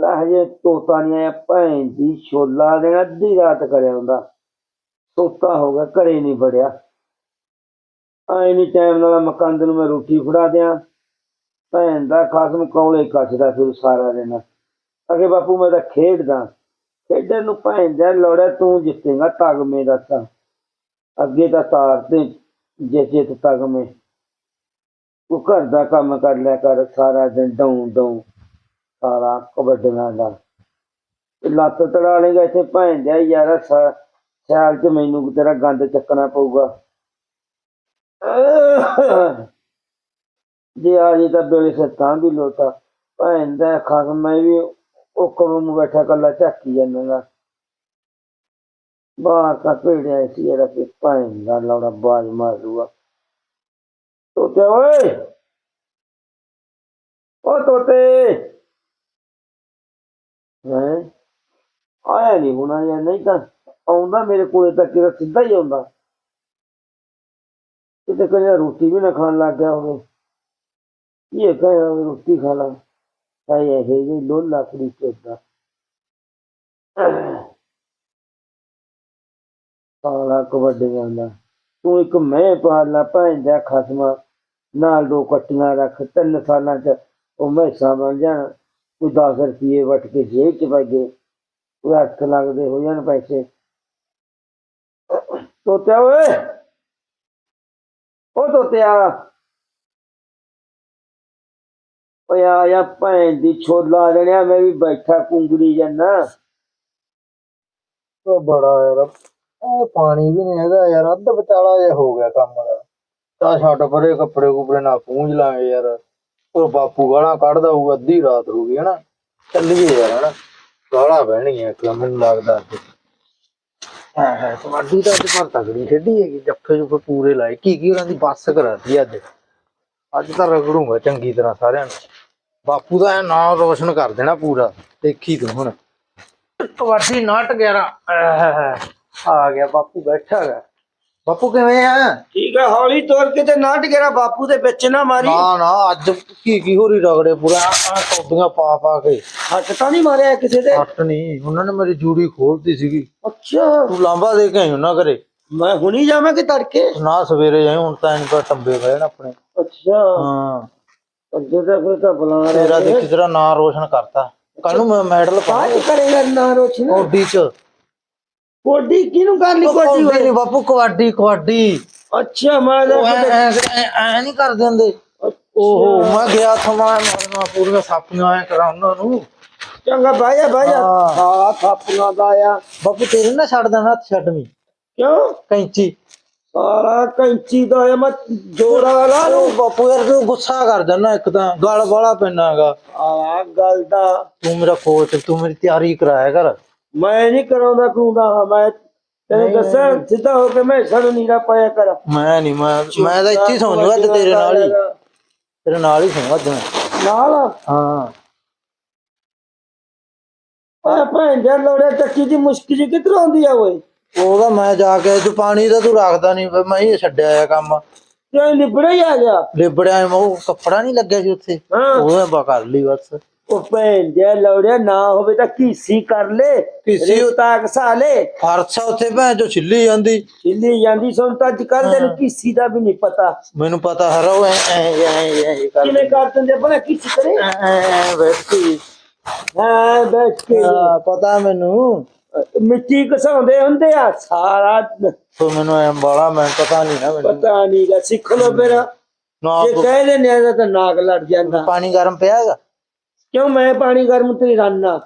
ਲੈ ਹਜੇ ਤੋਤਾ ਨਹੀਂ ਆਇਆ ਭੈਣ ਦੀ ਛੋਲਾ ਦੇਣਾ, ਅੱਧੀ ਰਾਤ ਕਰਿਆ ਹੁੰਦਾ। ਤੋਤਾ ਹੋ ਗਿਆ, ਘਰੇ ਨਹੀਂ ਵੜਿਆ। ਆਏ ਨਹੀਂ ਟਾਈਮ ਨਾਲ ਮਕੰਦ ਨੂੰ ਮੈਂ ਰੋਟੀ ਫੜਾ ਦਿਆਂ। ਭੈਣ ਦਾ ਖਸਮ ਕੌਲੇ ਕੱਛਦਾ ਫਿਰ ਸਾਰਾ ਦਿਨ। ਅਗੇ ਬਾਪੂ, ਮੈਂ ਤਾਂ ਖੇਡਦਾ। ਖੇਡਣ ਨੂੰ ਭੈਣ ਦਾ ਲੋੜਾ, ਤੂੰ ਜਿੱਤੇਗਾ ਤਗਮੇ ਦਾ ਤਾਂ। ਅੱਗੇ ਤਾਂ ਤਾਰ ਤੇ ਜੇ ਜਿੱਤ ਤਗਮੇ। ਉਹ ਘਰ ਦਾ ਕੰਮ ਕਰ ਲਿਆ ਕਰ, ਸਾਰਾ ਦਿਨ ਡੌਂ ਡੌਂ ਸਾਰਾ ਕਬੱਡੀਆਂ ਦਾ। ਲੱਤ ਤੜਾ ਇੱਥੇ ਭੈਣ ਦਾ ਸਿਆਲ ਚ ਮੈਨੂੰ ਤੇਰਾ ਗੰਦ ਚੱਕਣਾ ਪਊਗਾ। ਜੇ ਆ ਜੀ ਤਾਂ ਬੇਲੇ ਸੇ ਤਾਂ ਵੀ ਲੋਟਾ। ਭੈਣ ਖਸਮ ਮੈਂ ਵੀ ਉਹ ਕਮ ਬੈਠਾ ਕੱਲਾ ਝਾਕੀ ਜਾਂਦਾ ਬਾਹਰ ਤਾਂ ਭੇੜਿਆ ਸੀ ਇਹਦਾ ਕਿ ਭੈਣ ਦਾ ਲੌੜਾ ਬਾਜ ਮਾਰੂਗਾ ਤੋਤੇ ਓਏ! ਓ ਤੋਤੇ! ਹੈ? ਆਇਆ ਨਹੀਂ ਹੁਣਾ ਜਾਂ ਨਹੀਂ ਤਾਂ ਆਉਂਦਾ ਮੇਰੇ ਕੋਲੇ ਤਾਂ ਕਿਹੜਾ ਸਿੱਧਾ ਹੀ ਆਉਂਦਾ। ਕਿਤੇ ਕਹਿੰਦਾ ਰੋਟੀ ਵੀ ਨਾ ਖਾਣ ਲੱਗ ਗਿਆ ਹੋਵੇ। ਇਹ ਕਹਿੰਦਾ ਵੀ ਰੋਟੀ ਖਾ ਲਾ? ਤਾਈ ਇਹ ਜੀ ਲੋਲਾ ਕੁੜੀ ਚੋਦਾ। ਸਾਲਾ ਕਬੱਡੀ ਜਾਂਦਾ ਤੂੰ ਇੱਕ ਮੈਂ ਪਾਲਾ ਭੈਣ ਦਾ ਖਸਮਾ। ਨਾਲ ਦੋ ਕੱਟੀਆਂ ਰੱਖ, ਤਿੰਨ ਸਾਲਾਂ ਚ ਉਹ ਮੈਸਾਂ ਬਣ ਜਾਣ। ਕੋਈ 10 ਰੁਪਏ ਵਟ ਕੇ ਜੇਬ ਚ ਪੈ ਗਏ, ਕੋਈ ਹੱਥ ਲੱਗਦੇ ਹੋ ਜਾਣ ਪੈਸੇ। ਤੋਤਿਆ ਓਏ, ਉਹ ਤੋਤਿਆ। ਓਏ ਆ ਭੈਣ ਦੀ ਛੋਲਾ ਜਣਿਆ, ਮੈਂ ਵੀ ਬੈਠਾ ਕੁੰਗੜੀ ਜੰਨਾ। ਉਹ ਬੜਾ ਯਾਰ, ਇਹ ਪਾਣੀ ਵੀ ਨਹੀਂ ਹੈਗਾ ਯਾਰ, ਅੱਧ ਵਿਚਾਲਾ ਜਿਹਾ ਹੋ ਗਿਆ ਕੰਮ ਦਾ। ਤਾਂ ਛੱਡ ਪਰੇ ਕੱਪੜੇ ਕੁਪੜੇ ਨਾ ਪੂੰਝ ਲਾਂਗੇ ਯਾਰ। ਉਹ ਬਾਪੂ ਗਾਲਾਂ ਕੱਢਦਾ ਹੋਊ ਅੱਧੀ ਰਾਤ ਹੋ ਗਈ ਹਨਾ ਚੱਲੀਏ ਯਾਰ ਹਨਾ ਗਾਲਾਂ ਬਹਿਣਗੀਆਂ ਇੱਕ ਮੈਨੂੰ ਲੱਗਦਾ ਅੱਜ। ਹਾਂ ਹਾਂ ਕਬੱਡੀ ਤਾਂ ਅੱਜ ਪਰ ਤਗੜੀ ਖੇਡੀ ਹੈਗੀ ਜੱਫੇ ਜੁਫੇ ਪੂਰੇ ਲਾਏ। ਕੀ ਕੀ ਉਹਨਾਂ ਦੀ ਬੱਸ ਕਰਾਤੀ ਅੱਜ? ਅੱਜ ਤਾਂ ਰਗੜੂਗਾ ਚੰਗੀ ਤਰ੍ਹਾਂ ਸਾਰਿਆਂ ਨੂੰ। ਬਾਪੂ ਦਾ ਐਂ ਨਾਂ ਰੋਸ਼ਨ ਕਰ ਦੇਣਾ ਪੂਰਾ ਦੇਖੀ ਤੂੰ ਹੁਣ। ਕਬੱਡੀ ਨਾਟ 11 ਆ ਗਿਆ ਬਾਪੂ ਬੈਠਾ ਗਾ ਬਾਪੂ ਕਿਵੇਂ ਆ? ਠੀਕ ਹੈ ਹੌਲੀ ਤੋਰ ਕੇ ਤੇ ਨਾ ਟਿਕਰਾ ਬਾਪੂ ਦੇ ਵਿੱਚ ਨਾ ਮਾਰੀ। ਨਾ ਨਾ ਅੱਜ ਕੀ ਕੀ ਹੋਰੀ ਰਗੜੇ ਪੂਰਾ? ਆ ਟੋਡੀਆਂ ਪਾ ਪਾ ਕੇ। ਹੱਥ ਤਾਂ ਨਹੀਂ ਮਾਰਿਆ ਕਿਸੇ ਦੇ? ਹੱਟ ਨਹੀਂ ਉਹਨਾਂ ਨੇ ਮੇਰੀ ਜੂੜੀ ਖੋਲਤੀ ਸੀਗੀ। ਅੱਛਾ। ਤੂੰ ਲਾਂਬਾ ਦੇ ਕੇ ਆਈ ਉਹਨਾਂ ਘਰੇ। ਮੈਂ ਹੁਣੀ ਜਾਵਾਂ ਕਿ ਤੜਕੇ? ਨਾ ਸਵੇਰੇ ਜਾਈ ਹੁਣ ਤਾਂ ਇਹਨਾਂ ਟੰਬੇ ਪਏ ਨੇ ਆਪਣੇ। ਅੱਛਾ। ਹਾਂ। ਅੱਗੇ ਤਾਂ ਫਿਰ ਤਾਂ ਬੁਲਾ ਰਿਹਾ ਤੇਰਾ ਦੇਖੀ ਤੇਰਾ ਨਾਂ ਰੋਸ਼ਨ ਕਰਤਾ। ਕੱਲ ਨੂੰ ਮੈਂ ਮੈਡਲ ਪਾ ਬਾਤ ਕਰੇਗਾ ਨਾ ਰੋਸ਼ਨ। ਕੋਡੀ ਚ। ਕੋਡੀ ਕਿਹਨੂੰ ਕਰ ਲਈ ਕੋਡੀ ਹੋਈ ਨਹੀਂ ਬਾਪੂ ਕਬੱਡੀ ਕਬੱਡੀ ਅੱਛਾ ਮੈਂ ਐ ਨਹੀਂ ਕਰਦੇ ਹੁੰਦੇ ਓਹੋ ਮੈਂ ਗਿਆ ਥਮਾ ਮਾਰਨਾ ਪੂਰੀਆਂ ਸਾਪੀਆਂ ਐ ਕਰਾਂ ਉਹਨਾਂ ਨੂੰ। ਚੰਗਾ ਬਾਇਆ ਬਾਇਆ ਹਾਂ। ਥਾਪੀਆਂ ਦਾ ਆ। ਬਾਪੂ ਤੇਰੇ ਨਾ ਛੱਡ ਦੇਣਾ ਹੱਥ ਛੱਡਵੀਂ ਕਿਉਂ? ਕੈਂਚੀ। ਸਾਰਾ ਕੈਂਚੀ ਦਾ ਆ ਮੈਂ ਜੋੜਾ ਲਾ ਲੂ ਬਾਪੂ ਯਾਰ ਤੂੰ ਗੁੱਸਾ ਕਰ ਦਿੰਦਾ ਇੱਕ ਤਾਂ। ਗਲ ਵਾਲਾ ਪੈਣਾਗਾ। ਆ ਗੱਲ ਦਾ। ਤੂੰ ਮੇਰਾ ਕੋਚ ਤੂੰ ਮੇਰੀ ਤਿਆਰੀ ਕਰਾਇਆ ਕਰ। ਮੈਂ ਨਹੀਂ ਕਰਾਉਂਦਾ ਕੂੰਦਾ ਹਾਂ। ਮੈਂ ਤੈਨੂੰ ਦੱਸਾਂ ਸਿੱਧਾ ਹੋ ਕੇ ਮੈਂ ਸਾਨੂੰ ਨੀਰਾ ਪਾਇਆ ਕਰ। ਮੈਂ ਨਹੀਂ ਮੈਂ ਮੈਂ ਤਾਂ ਇੱਥੇ ਸੌਂ ਅੱਜ ਤੇਰੇ ਨਾਲ ਹੀ। ਤੇਰੇ ਨਾਲ ਹੀ ਸੌਂਗਾ ਅੱਜ ਮੈਂ। ਨਾਲ ਹਾਂ। ਆ ਭੈਣ ਜਾ ਲੋੜੇ ਚੱਕੀ ਦੀ ਮੁਸ਼ਕਿਲ ਜੀ ਕਿੱਧਰੋਂ ਆਉਂਦੀ ਆ ਓਏ? ਉਹਦਾ ਮੈਂ ਜਾ ਕੇ ਤੂੰ ਪਾਣੀ ਦਾ ਤੂੰ ਰੱਖਦਾ ਨਹੀਂ ਮੈਂ ਹੀ ਛੱਡਿਆ ਆ ਕੰਮ। ਤੇ ਲਿਬੜਾ ਹੀ ਆ ਗਿਆ? ਲਿਬੜਿਆ ਮੈਂ ਉਹ ਕੱਪੜਾ ਨਹੀਂ ਲੱਗਿਆ ਸੀ ਉੱਥੇ। ਉਹ ਮੈਂ ਕਰ ਲਈ ਬਸ। ਉਹ ਭੈਣ ਜਾ ਲੋੜਿਆ ਨਾ ਹੋਵੇ ਤਾਂ ਕੀਸੀ ਕਰ ਲੈ? ਕੀਸੀ- ਰੇ ਉਤਾਕ ਸਾ ਲੈ। ਫਰਸਾ ਉੱਥੇ ਭੈਣ ਜੋ ਛਿੱਲੀ ਜਾਂਦੀ। ਛਿੱਲੀ ਜਾਂਦੀ ਸੁਣ ਤਾਂ ਅੱਜ ਕੱਲ ਦੇ ਨੂੰ ਕੀਸੀ ਦਾ ਵੀ ਨਹੀਂ ਪਤਾ। ਮੈਨੂੰ ਪਤਾ ਹਰ ਉਹ ਐ ਐ ਐ ਐ ਕਰ ਕਿਵੇਂ ਕਰ ਦਿੰਦੇ ਬਣਾ ਕੀਸੀ ਕਰੇ? ਬੈਠ ਹਾਂ ਬੈਠ ਕੇ। ਹਾਂ, ਪਤਾ ਮੈਨੂੰ। ਮਿੱਟੀ ਘਸਾਉਂਦੇ ਹੁੰਦੇ ਆ ਸਾਰਾ ਤੋ ਮੈਨੂੰ ਐ ਬਾਲਾ ਮੈਂ ਪਤਾ ਨਹੀਂ ਨਾ ਮੈਨੂੰ। ਪਤਾ ਨਹੀਂ ਗਾ ਸਿੱਖ ਲੋ ਫਿਰ। ਨਾ ਜੇ ਕਹਿ ਦਿੰਦੇ ਆ ਤਾਂ ਨਾਗ ਲੜ ਜਾਂਦਾ। ਪਾਣੀ ਗਰਮ ਪਿਆ ਹੈਗਾ? ਕਿਉਂ ਮੈਂ ਪਾਣੀ ਗਰਮ ਤੇ ਰਾਨਾ?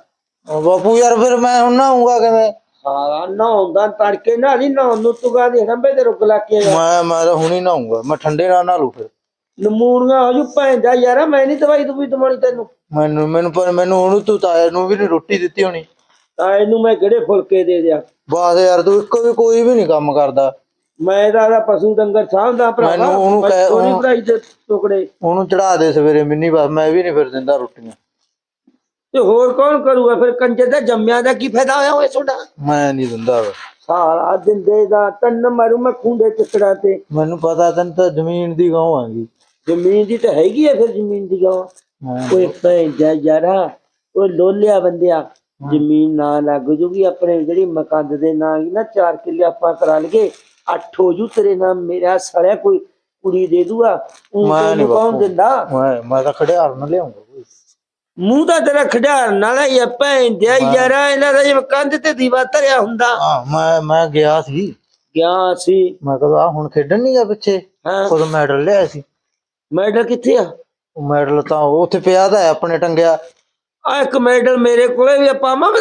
ਉਹ ਬਾਪੂ ਯਾਰ ਫਿਰ ਮੈਂ ਹੁਣ ਨਹਾਉਂਗਾ ਕਿਵੇਂ? ਸਾਰਾ ਨਹਾਉਂਦਾ ਤੜਕੇ ਨਾਲ ਹੀ ਨਹਾਉਣ ਨੂੰ ਤੁਗਾ ਦੇ ਰੰਬੇ ਤੇ ਰੁਕ ਲਾ ਕੇ ਮੈਂ ਮੈਂ ਤਾਂ ਹੁਣੀ ਨਹਾਉਂਗਾ ਮੈਂ ਠੰਡੇ ਨਾਲ ਨਹਾ ਲੂ ਫਿਰ। ਨਮੂਣੀਆਂ ਹੋ ਜੂ ਭੈਂਦਾ ਯਾਰ ਮੈਂ ਨਹੀਂ ਦਵਾਈ ਦਵਾਈ ਦਵਾਣੀ ਤੈਨੂੰ। ਮੈਨੂੰ ਮੈਨੂੰ ਪਰ ਮੈਨੂੰ ਉਹਨੂੰ ਤੂੰ ਤਾਇਆ ਨੂੰ ਵੀ ਨਹੀਂ ਰੋਟੀ ਦਿੱਤੀ ਹੋਣੀ। ਤਾਂ ਇਹਨੂੰ ਮੈਂ ਕਿਹੜੇ ਫੁਲਕੇ ਦੇ ਦਿਆਂ? ਬਾਸ ਯਾਰ ਤੂੰ ਇੱਕੋ ਵੀ ਕੋਈ ਵੀ ਨਹੀਂ ਕੰਮ ਕਰਦਾ। ਮੈਂ ਤਾਂ ਇਹਦਾ ਪਸ਼ੂ ਡੰਗਰ ਸਾਂਭਦਾ ਭਰਾਵਾ। ਮੈਨੂੰ ਉਹਨੂੰ ਕਹਿ- ਉਹਨੂੰ- ਦੇ ਟੁਕੜੇ? ਉਹਨੂੰ ਚੜਾ ਦੇ ਸਵੇਰੇ ਮਿੰਨੀ ਬਸ ਮੈਂ ਵੀ ਨਹੀਂ ਫਿਰ ਦਿੰਦਾ ਰੋਟੀਆਂ। ਤੇ ਹੋਰ ਕੌਣ ਕਰੂਗਾ? ਫਿਰ ਕੰਜਰ ਦਾ ਜੰਮਿਆਂ ਦਾ ਕੀ ਫਾਇਦਾ ਹੋਇਆ ਓਏ ਤੁਹਾਡਾ? ਮੈਂ ਨਹੀਂ ਦਿੰਦਾ ਵਾ। ਸਾਰਾ ਦਿਨ ਦੇ ਦਾ ਤੰਨ ਮਾਰੂ ਮੈਂ ਖੁੰਡੇ ਚੱਕੜਾਂ ਤੇ। ਮੈਨੂੰ ਪਤਾ ਤੈਨੂੰ ਤਾਂ ਜ਼ਮੀਨ ਦੀ ਗਾਉਂ ਆਂਗੀ ਜ਼ਮੀਨ ਦੀ ਤਾਂ ਹੈਗੀ ਆ ਫਿਰ ਜ਼ਮੀਨ ਦੀ ਗਾਂ ਕੋਈ ਭੈਂਦਾ ਯਾਰਾ ਉਹ ਲੋਲਿਆ ਬੰਦਿਆ ਜ਼ਮੀਨ ਨਾ ਲੱਗ ਜੂਗੀ ਆਪਣੇ ਜਿਹੜੀ ਮਕੰਦ ਦੇ ਨਾਂ ਹੀ ਨਾ 4 ਕਿੱਲੇ ਆਪਾਂ ਕਰਾ ਲਈਏ ਅੱਠ ਹੋ ਜੂ ਤੇਰੇ ਨਾਮ ਮੇਰਾ ਸਾਲਿਆ ਕੋਈ ਕੁੜੀ ਦੇ ਦੂਗਾ ਊਂ ਮੈਂ ਨੀ ਤੈਨੂੰ ਕੌਣ ਬਾਪੂ। ਦਿੰਦਾ? ਮੈਂ ਮੈਂ ਤਾਂ ਖੜਿਆਰ ਨਾ ਲਿਆਉਂਗਾ। ਮੂੰਹ ਤਾਂ ਤੇਰਾ ਖਿਡਾਰ ਨਾਲ ਹੀ ਆ ਭੈਣ ਦਿਆ ਯਾਰਾ ਇਹਨਾਂ ਦਾ ਜਿਵੇਂ ਕੰਧ ਤੇ ਦੀਵਾ ਧਰਿਆ ਹੁੰਦਾ। ਹਾਂ ਮੈਂ ਮੈਂ ਗਿਆ ਸੀ। ਗਿਆ ਸੀ। ਮੈਂ ਆ ਹੁਣ ਖੇਡਣ ਨਹੀਂ ਗਿਆ ਪਿੱਛੇ? ਉਦੋਂ ਮੈਡਲ ਲਿਆ ਸੀ। ਮੈਡਲ ਕਿੱਥੇ ਆ? ਉਹ ਮੈਡਲ ਤਾਂ ਉੱਥੇ ਪਿਆ ਤਾਂ ਹੈ ਆਪਣੇ ਟੰਗਿਆ। ਆ ਇੱਕ ਮੈਡਲ ਮੇਰੇ ਕੋਲੇ ਵੀ ਪਾਵਾਂ ਮੈਂ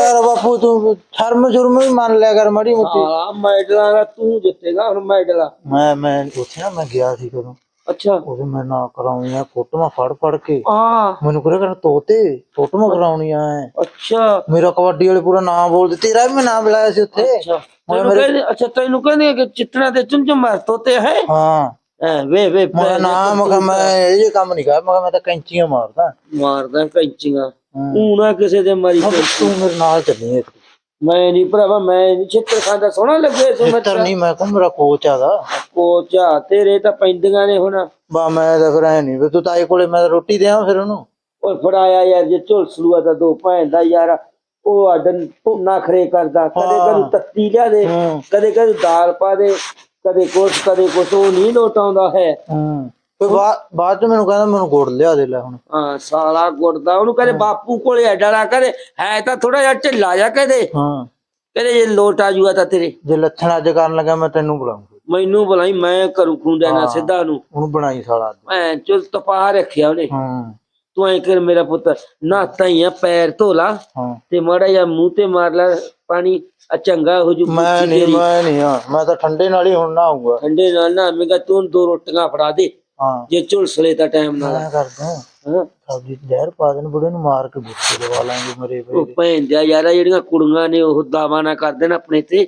ਯਾਰ ਬਾਪੂ ਤੂੰ ਸ਼ਰਮ ਸ਼ੁਰਮ ਵੀ ਮੰਨ ਲਿਆ ਕਰ ਮਾੜੀ ਮੋਟੀ। ਹਾਂ ਮੈਡਲਾਂ ਦਾ ਤੂੰ ਜਿੱਤੇਗਾ ਹੁਣ ਮੈਡਲ। ਮੈਂ ਮੈਂ ਉੱਥੇ ਨਾ ਮੈਂ ਗਿਆ ਸੀ ਕਦੋਂ। ਅੱਛਾ। ਉਹਦੇ ਮੈਂ ਨਾ ਕਰਾਉਣੀਆਂ ਫੋਟੋਆਂ ਫੜ ਫੜ ਕੇ। ਆ ਮੈਨੂੰ ਕਰੇ ਕਰ ਤੋਤੇ ਫੋਟੋਆਂ ਕਰਾਉਣੀਆਂ ਐ। ਅੱਛਾ। ਮੇਰਾ ਕਬੱਡੀ ਵਾਲੇ ਪੂਰਾ ਨਾਮ ਬੋਲਦੇ ਤੇਰਾ ਵੀ ਮੈਂ ਨਾਮ ਬੁਲਾਇਆ ਸੀ ਉੱਥੇ। ਅੱਛਾ। ਤੈਨੂੰ ਕਹਿੰਦੇ ਅੱਛਾ ਤੈਨੂੰ ਕਹਿੰਦੇ ਕਿ ਚਿੱਤਣਾ ਤੇ ਚੁੰਝ ਮਾਰ ਤੋਤੇ ਹੈ? ਹਾਂ। ਵੇ ਵੇ ਮੈਂ ਨਾਮ ਮੈਂ ਇਹ ਕੰਮ ਨਹੀਂ ਕਰ ਮੈਂ ਤਾਂ ਕੈਂਚੀਆਂ ਮਾਰਦਾ। ਮਾਰਦਾ ਕੈਂਚੀਆਂ। ਹਾਂ। ਊਂ ਨਾ ਕਿਸੇ ਦੇ ਮਾਰੀ ਤੂੰ ਮੇਰੇ ਨਾਲ ਚੱਲੀ ਇੱਕ। ਮੈਂ ਨਹੀਂ ਭਰਾਵਾ ਮੈਂ ਨਹੀਂ ਛਿੱਤਰ ਖਾਂਦਾ ਸੋਹਣਾ ਲੱਗੇ ਸੋ ਮੈਂ ਮਿੱਤਰ ਨਹੀਂ ਮੈਂ ਕਿਹਾ ਮੇਰਾ ਕੋਚ ਆਦਾ ਕੋਚਾ ਤੇਰੇ ਤਾਂ ਪੈਂਦੀਆਂ ਨੇ ਹੁਣ। ਬਾ ਮੈਂ ਤਾਂ ਫਿਰ ਐ ਨਹੀਂ ਵੀ ਤੂੰ ਤਾਏ ਕੋਲੇ ਮੈਂ ਤਾਂ ਰੋਟੀ ਦੇਵਾਂ ਫਿਰ ਉਹਨੂੰ। ਓਏ ਫੜਾਇਆ ਯਾਰ ਜੇ ਝੁਲਸ ਲੂਆ ਤਾਂ ਦੋ ਭੈਣ ਦਾ ਯਾਰ ਉਹ ਆਡਨ ਨਖਰੇ ਕਰਦਾ। ਕਦੇ। ਕਦੇ ਤੱਤੀ ਲਿਆ ਦੇ ਕਦੇ ਕਦੇ ਦਾਲ ਪਾ ਦੇ ਕਦੇ ਕੁਛ ਕਦੇ ਕੁਛ ਉਹ ਨਹੀਂ ਲੋਟ ਆਉਂਦਾ ਹੈ। ਹੂੰ। ਫਿਰ ਬਾਅਦ ਬਾਅਦ ਚ ਮੈਨੂੰ ਕਹਿੰਦਾ ਮੈਨੂੰ ਗੁੜ ਲਿਆ ਦੇ ਲੈ ਹੁਣ। ਹਾਂ ਸਾਲਾ ਗੁਰਦਾ ਉਹਨੂੰ ਕਹਦੇ ਬਾਪੂ ਕੋਲੇ ਐਡਾ ਨਾ ਕਰੇ ਹੈ ਤਾਂ ਥੋੜਾ ਜਿਹਾ ਢਿੱਲਾ ਜਾ ਕਹਦੇ। ਹਾਂ। ਕਹਦੇ ਜੇ ਲੋਟ ਆ ਜੂਗਾ ਤਾਂ ਤੇਰੇ। ਜੇ ਲੱਛਣ ਅੱਜ ਕਰਨ ਲੱਗਾ ਮੈਂ ਤੈਨੂੰ ਬੁਲਾਉਂਗਾ ਮੈਨੂੰ ਬੁਲਾਈ ਮੈਂ ਕਰੂ ਖੁੰਦਿਆ ਨਾ ਹਾਂ। ਸਿੱਧਾ ਨੂੰ ਉਹਨੂੰ ਬਣਾਈ ਸਾਲਾ ਅੱਜ। ਮੈਂ ਚੁਲ ਤਪਾ ਰੱਖਿਆ ਉਹਨੇ। ਹਾਂ। ਤੂੰ ਐ ਕਰ ਮੇਰਾ ਪੁੱਤ ਨਹਾਤਾ ਹੀ ਆ ਪੈਰ ਧੋ ਲਾ। ਹਾਂ। ਤੇ ਮਾੜਾ ਜਿਹਾ ਮੂੰਹ ਤੇ ਮਾਰ ਲੈ ਪਾਣੀ ਆ ਚੰਗਾ ਹੋ ਜੂ ਮੈਂ ਨਹੀਂ। ਮੈਂ ਨਹੀਂ ਹਾਂ ਮੈਂ ਤਾਂ ਠੰਡੇ ਨਾਲ ਹੀ ਹੁਣ ਨਾ ਆਊਗਾ ਠੰਡੇ ਨਾਲ ਨਾ ਮੇਗਾ ਤੂੰ ਦੋ ਰੋਟੀਆਂ ਫੜਾ ਦੇ। ਹਾਂ। ਜੇ ਝੁਲਸਲੇ ਤਾਂ ਟਾਈਮ ਨਾਲ। ਮੈਂ ਕਰਦਾ। ਹਾਂ। ਸਬਜ਼ੀ ਜ਼ਹਿਰ ਪਾ ਦੇਣ ਬੁੜੇ ਨੂੰ ਮਾਰ ਕੇ ਬੁੱਤੇ ਲਵਾ ਲਾਂਗੇ ਮਰੇ ਪਏ ਉਹ ਭੈਣ ਜਾ ਯਾਰਾ ਜਿਹੜੀਆਂ ਕੁੜੀਆਂ ਨੇ ਉਹ ਦਾਵਾ ਨਾ ਕਰ ਦੇਣ ਆਪਣੇ ਤੇ।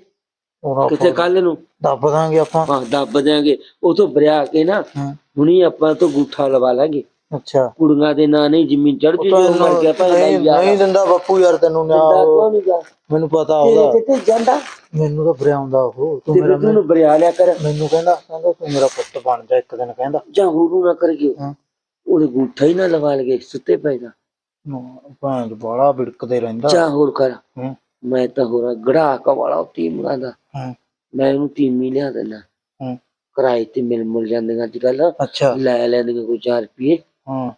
ਕਿਤੇ ਕੱਲ ਨੂੰ? ਦੱਬ ਦਾਂਗੇ ਆਪਾਂ। ਹਾਂ ਦੱਬ ਦਿਆਂਗੇ। ਉਹ ਤੋਂ ਬਰਿਆ ਕੇ ਨਾ ਹਾਂ। ਹੁਣੀ ਆਪਾਂ ਤੋਂ ਗੁੱਠਾ ਲਵਾ ਲਾਂਗੇ। ਅੱਛਾ। ਕੁੜੀਆਂ ਦੇ ਨਾਂ ਨਹੀਂ ਜ਼ਮੀਨ ਚੜ ਜੂ ਜੋ ਮਰ ਗਿਆ ਦਾ ਨਹੀਂ ਨਹੀਂ ਦਿੰਦਾ ਬਾਪੂ ਯਾਰ ਤੈਨੂੰ ਨਾ ਦਾ ਉਹ- ਮੈਨੂੰ ਪਤਾ ਤੇਰੇ ਉਹਦਾ। ਤੇ ਤੇ ਜਾਂਦਾ? ਮੈਨੂੰ ਤਾਂ ਬਰਿਆਉਂਦਾ ਉਹ। ਤੂੰ ਮੇਰਾ ਤੂੰ ਨੂੰ ਬਰਿਆ ਲਿਆ ਕਰ। ਮੈਨੂੰ ਕਹਿੰਦਾ ਕਹਿੰਦਾ ਤੂੰ ਮੇਰਾ ਪੁੱਤ ਬਣ ਜਾ ਇੱਕ ਦਿਨ ਕਹਿੰਦਾ। ਜਾਂ ਹੋਰੂ ਨਾ ਕਰ ਗਿਓ ਉਹਦੇ ਗੁੱਠਾ ਹੀ ਨਾ ਲਵਾ ਲਗੇ ਸੁੱਤੇ ਪੈਦਾ ਭਾਂਜ ਬਾਲਾ ਬਿੜਕਦੇ ਰਹਿੰਦਾ। ਜਾਂ ਹੋਰ ਕਰ। ਮੈਂ ਤਾਂ ਹੋਰਾ ਗੜਾਕ ਵਾਲਾ ਟੀਮਾਂ ਦਾ। ਹੂੰ। ਮੈਂ ਉਹਨੂੰ ਟੀਮੀ ਲਿਆ ਹੂੰ। ਕਿਰਾਏ ਤੇ ਮਿਲ ਮਿਲ ਜਾਂਦੀਆਂ ਅੱਜ ਕੱਲ ਅੱਛਾ। ਲੈ ਲੈਂਦੀਆਂ ਕੋਈ 4 ਰੁਪਏ ਹਾਂ।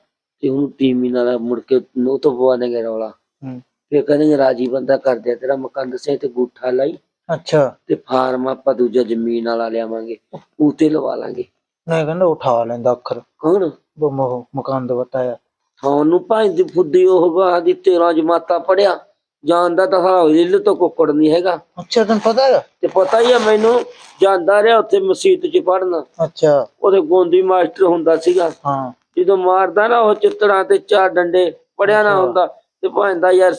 ਤੇ ਉਹਨੂੰ ਟੀਮੀ ਨਾਲ ਮੁੜ ਕੇ ਉਹ ਤੋਂ ਪਵਾ ਦੇਗੇ ਰੌਲਾ। ਹੂੰ। ਫਿਰ ਕਹਿੰਦੇ ਰਾਜੀ ਬੰਦਾ ਕਰ ਦਿਆ ਤੇਰਾ ਮਕਾਨ ਦੱਸੇ ਤੇ ਗੁੱਠਾ ਲਾਈ ਅੱਛਾ। ਤੇ ਫਾਰਮ ਆਪਾਂ ਦੂਜਾ ਜ਼ਮੀਨ ਵਾਲਾ ਲਿਆਵਾਂਗੇ ਉਤੇ ਲਵਾ ਲਾਂਗੇ। ਨਹੀਂ ਕਹਿੰਦਾ ਉਠਾ ਲੈਂਦਾ ਅੱਖਰ। ਕੌਣ? ਉਹ ਮੋ ਮਕਾਨ ਦਾ ਬਤਾਇਆ ਤੁਹਾਨੂੰ ਭਾਈ ਦੀ ਫੁੱਦੀ ਉਹ ਬਾਹ ਦੀ 13 ਜਮਾਤਾ ਪੜਿਆ ਜਾਣਦਾ ਤਾਂ ਹਾਂ ਲਿਲ ਤੋਂ ਕੁੱਕੜ ਨਹੀਂ ਹੈਗਾ। ਅੱਛਾ ਤੈਨੂੰ ਪਤਾ ਹੈ ਤੇ ਪਤਾ ਹੀ ਆ ਮੈਨੂੰ ਜਾਂਦਾ ਰਿਹਾ ਉੱਥੇ ਮਸਜਿਦ 'ਚ ਪੜਨਾ ਅੱਛਾ। ਉਹਦੇ ਗੋਂਦੀ ਮਾਸਟਰ ਹੁੰਦਾ ਸੀਗਾ। ਹਾਂ। ਜਦੋਂ ਮਾਰਦਾ ਨਾ ਉਹ ਚਿੱਤੜਾਂ ਤੇ ਚਾਰ ਡੰਡੇ ਪੜਿਆ ਨਾ ਹੁੰਦਾ ਤੇ ਭਾਂਦਾ ਯਾਰ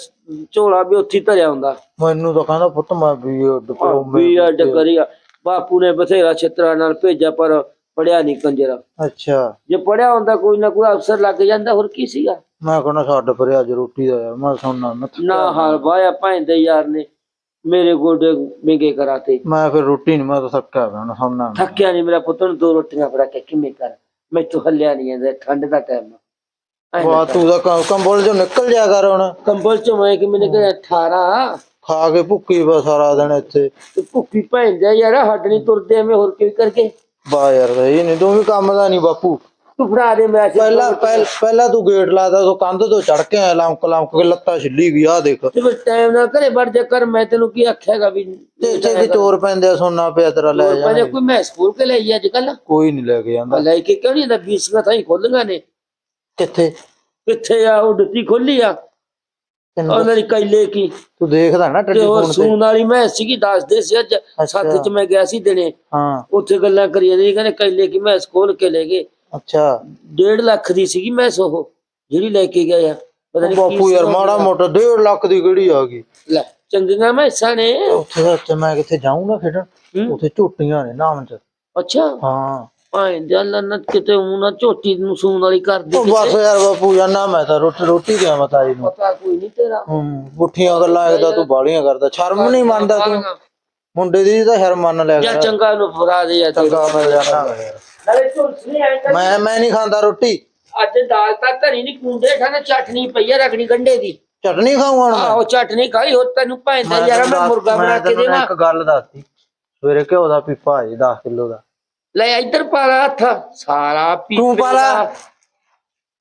ਝੋਲਾ ਵੀ ਉੱਥੇ ਧਰਿਆ ਹੁੰਦਾ। ਮੈਨੂੰ ਤਾਂ ਕਹਿੰਦਾ ਪੁੱਤ ਮੈਂ ਵੀ ਡਿਪਲੋਮੇ ਵੀ ਆ ਡਗਰੀਆ ਬਾਪੂ ਨੇ ਬਥੇਰਾ ਚਿੱਤੜਾਂ ਨਾਲ ਭੇਜਿਆ ਪਰ ਪੜਿਆ ਨਹੀਂ ਕੰਜਰਾ। ਅੱਛਾ। ਜੇ ਪੜਿਆ ਹੁੰਦਾ ਕੋਈ ਨਾ ਕੋਈ ਅਫਸਰ ਲੱਗ ਜਾਂਦਾ ਹੋਰ ਕੀ ਸੀਗਾ? ਮੈਂ ਕਹਿੰਦਾ ਛੱਡ ਪਰੇ ਅੱਜ ਰੋਟੀ ਦਾ ਯਾਰ ਮੈਂ ਸੁਣਨਾ। ਨਾ ਹਾਲ ਵਾਇਆ ਭਾਂਦੇ ਯਾਰ ਨੇ ਮੇਰੇ ਗੋਡੇ ਵਿੰਗੇ ਕਰਾਤੇ। ਮੈਂ ਫਿਰ ਰੋਟੀ ਨਹੀਂ ਮੈਂ ਤਾਂ ਥੱਕਿਆ ਪਿਆ ਹੁਣ ਸੁਣਨਾ ਥੱਕਿਆ ਨਹੀਂ ਮੇਰਾ ਪੁੱਤ ਨੂੰ ਦੋ ਰੋਟੀਆਂ ਫੜਾ ਕੇ ਕਿਵੇਂ ਕਰ? ਮੈਥੋਂ ਹੱਲਿਆ ਨਹੀਂ ਜਾਂਦਾ ਠੰਡ ਦਾ ਟਾਈਮ ਵਾ ਤੂੰ ਦਾ ਕ- ਕੰਬਲ ਚੋਂ ਨਿਕਲ ਜਾ ਕਰ ਹੁਣ। ਕੰਬਲ ਚ ਮੈਂ ਕਿ ਮੈਨੇ ਕਿਹਾ 18 ਖਾ ਕੇ ਭੁੱਕੀ ਬਸ ਸਾਰਾ ਦਿਨ ਇੱਥੇ। ਤੇ ਭੁੱਖੀ ਭੈਣ ਜਾ ਯਾਰ ਹੱਡ ਨਹੀਂ ਤੁਰਦੇ ਐਵੇਂ ਹੋਰ ਕੀ ਕਰਕੇ ਬਾ ਯਾਰ ਇਹ ਨਹੀਂ ਤੂੰ ਵੀ ਕੰਮ ਦਾ ਨਹੀਂ ਬਾਪੂ। ਤੂੰ ਫੜਾ ਦੇ ਮੈਂ ਪਹਿਲਾਂ ਪਹਿਲ- ਪਹਿਲਾਂ ਤੂੰ ਗੇਟ ਲਾਦਾ ਤੂੰ ਕੰਧ ਤੋਂ ਚੜ ਕੇ ਆਇਆ ਲੰਕ ਲੰਕ ਕੇ ਲੱਤਾਂ ਛਿੱਲੀ ਗਈ ਆ ਦੇਖ। ਤੇ ਫਿਰ ਟਾਈਮ ਨਾਲ ਘਰੇ ਵੜ ਜਾ ਕਰ ਮੈਂ ਤੈਨੂੰ ਕੀ ਆਖਿਆਗਾ ਵੀ ਤੇ ਇੱਥੇ ਵੀ ਚੋਰ ਪੈਂਦੇ ਆ ਸੋਨਾ ਪਿਆ ਤੇਰਾ ਲੈ ਜਾ ਪਹਿਲੇ ਕੋਈ ਮੈਂ ਸਕੂਲ ਕੇ ਲਈ ਅੱਜ ਕੱਲ ਕੋਈ ਨਹੀਂ ਲੈ ਕੇ ਜਾਂਦਾ। ਲੈ ਕੇ ਕਿਉਂ ਨਹੀਂ ਦਾ ਬੀਸੀਆਂ ਥਾਈ ਖੋਲੀਆਂ ਨੇ। ਕਿੱਥੇ? ਕਿੱਥੇ ਆ? ਉਹ ਦਿੱਤੀ ਖੋਲੀ ਆ। ਤੈਨੂੰ ਉਹਨਾਂ ਦੀ ਕੈਲੇ ਕੀ। ਤੂੰ ਦੇਖਦਾ ਨਾ ਤੇ ਟੱਡੀ ਉਹ ਫੋਨ ਤੇ। ਸੂਨ ਵਾਲੀ ਮੈਂ ਸੀਗੀ ਦੱਸਦੇ ਸੀ ਅੱਜ। ਸੱਤ ਚ ਮੈਂ ਗਿਆ ਸੀ ਦਿਨੇ। ਹਾਂ। ਉੱਥੇ ਗੱਲਾਂ ਕਰੀ ਜਾਂਦੇ ਕਹਿੰਦੇ ਕੈਲੇ ਕੀ ਮੈਂ ਖੋਲ ਕੇ ਲੈ ਗਏ। ਅੱਛਾ। 1.5 ਲੱਖ ਦੀ ਸੀਗੀ ਮੈਂ ਉਹ ਜਿਹੜੀ ਲੈ ਕੇ ਗਏ ਆ। ਪਤਾ ਨਹੀਂ ਬਾਪੂ ਯਾਰ ਮਾੜਾ ਮੋਟਾ 1.5 ਲੱਖ ਦੀ ਕਿਹੜੀ ਆ ਗਈ? ਲੈ ਚੰਗੀਆਂ ਮੈਸਾਂ ਨੇ। ਉੱਥੇ ਦਾ ਉੱਥੇ ਮੈਂ ਕਿੱਥੇ ਜਾਊਂਗਾ ਖੇਡਣ? ਉੱਥੇ ਝੂਟੀਆਂ ਨੇ ਨਾਮ ਚ। ਅੱਛਾ। ਹਾਂ। ਭਾਂ ਜੱਲ ਨਾ ਕਿਤੇ ਉਹ ਨਾ ਝੋਟੀ ਨੂੰ ਸੂਣ ਵਾਲੀ ਕਰ ਦੇ ਉਹ ਬਸ ਯਾਰ ਬਾਪੂ ਜਾਨਾ ਮੈਂ ਤਾਂ ਰੋਟੀ ਰੋਟੀ ਦਿਆਂ ਮਤਾਈ ਨੂੰ। ਪਤਾ ਕੋਈ ਨਹੀਂ ਤੇਰਾ। ਹੂੰ ਪੁੱਠੀਆਂ ਗੱਲਾਂ ਇਹਦਾ ਤੂੰ ਬਾਲੀਆਂ ਕਰਦਾ ਸ਼ਰਮ ਨਹੀਂ ਮੰਨਦਾ ਤੂੰ। ਮੁੰਡੇ ਦੀ ਤਾਂ ਸ਼ਰਮ ਮੰਨ ਲਿਆ ਜਾਂ ਕਰ। ਚੰਗਾ ਨੂੰ ਫਰਾ ਦੇ ਜਾਂ ਚੰਗਾ ਮੈਂ ਜਾਨਾ ਨਾਲੇ ਝੋਟੀ ਆਏ ਤਾਂ ਮੈਂ ਮੈਂ ਨਹੀਂ ਖਾਂਦਾ ਰੋਟੀ। ਅੱਜ ਦਾਲ ਤਾਂ ਧਰੀ ਨਹੀਂ ਕੁੰਡੇ ਠਾਣੇ ਚਟਨੀ ਪਈ ਆ ਰਗੜੀ ਗੰਡੇ ਦੀ। ਚਟਨੀ ਖਾਊਂਗਾ ਹੁਣ ਆਹੋ ਚਟਨੀ ਖਾਈ ਹੋ ਤੈਨੂੰ ਭੈਂਦਾ ਯਾਰ ਮੈਂ ਮੁਰਗਾ ਬਣਾ ਕੇ ਤੈਨੂੰ ਦੇਵਾਂ। ਇੱਕ ਗੱਲ ਦੱਸਦੀ ਸਵੇਰੇ ਘਿਓ ਦਾ ਪੀਪਾ ਹੈ 10 ਕਿਲੋ ਦਾ। ਲੈ ਇੱਧਰ ਪਾ ਲਾ ਹੱਥ। ਸਾਰਾ ਪੀ ਤੂੰ ਪਾ ਲਾ।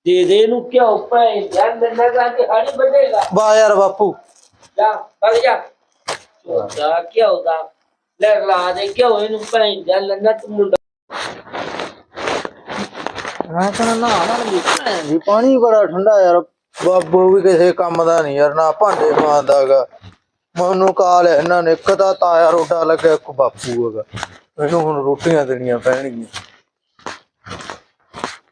ਦੇ। ਦੇ ਨੂੰ ਕਿਉਂ ਭੈਂਦਾ ਨੰਨਾ ਦਾ ਤੇ ਹਣੀ ਵੱਡੇਗਾ ਵਾਹ ਯਾਰ ਬਾਪੂ। ਜਾ ਵਗ ਜਾ। ਚੋਦਾ ਕਿਉਂ ਦਾ। ਲੈ ਲਾ ਦੇ ਕਿਉਂ ਇਹਨੂੰ ਭੈਂਦਾ ਨੰਨਾ ਤੂੰ ਮੁੰਡਾ। ਮੈਂ ਕਹਿੰਦਾ ਨਾ ਨਾ ਜੀ, ਪਾਣੀ ਬੜਾ ਠੰਡਾ ਯਾਰ। ਬਾਬੂ ਵੀ ਕਿਸੇ ਕੰਮ ਦਾ ਨਹੀਂ ਯਾਰ, ਨਾ ਭਾਂਡੇ ਮਾਂਦਾਗਾ ਮੈਨੂੰ ਕਾਲ ਇਹਨਾਂ ਨੇ, ਇੱਕ ਤਾਂ ਤਾਇਆ ਰੋਡਾ ਲੱਗਿਆ, ਇੱਕ ਬਾਪੂ ਹੈਗਾ। ਇਹਨੂੰ ਹੁਣ ਰੋਟੀਆਂ ਦੇਣੀਆਂ ਪੈਣਗੀਆਂ।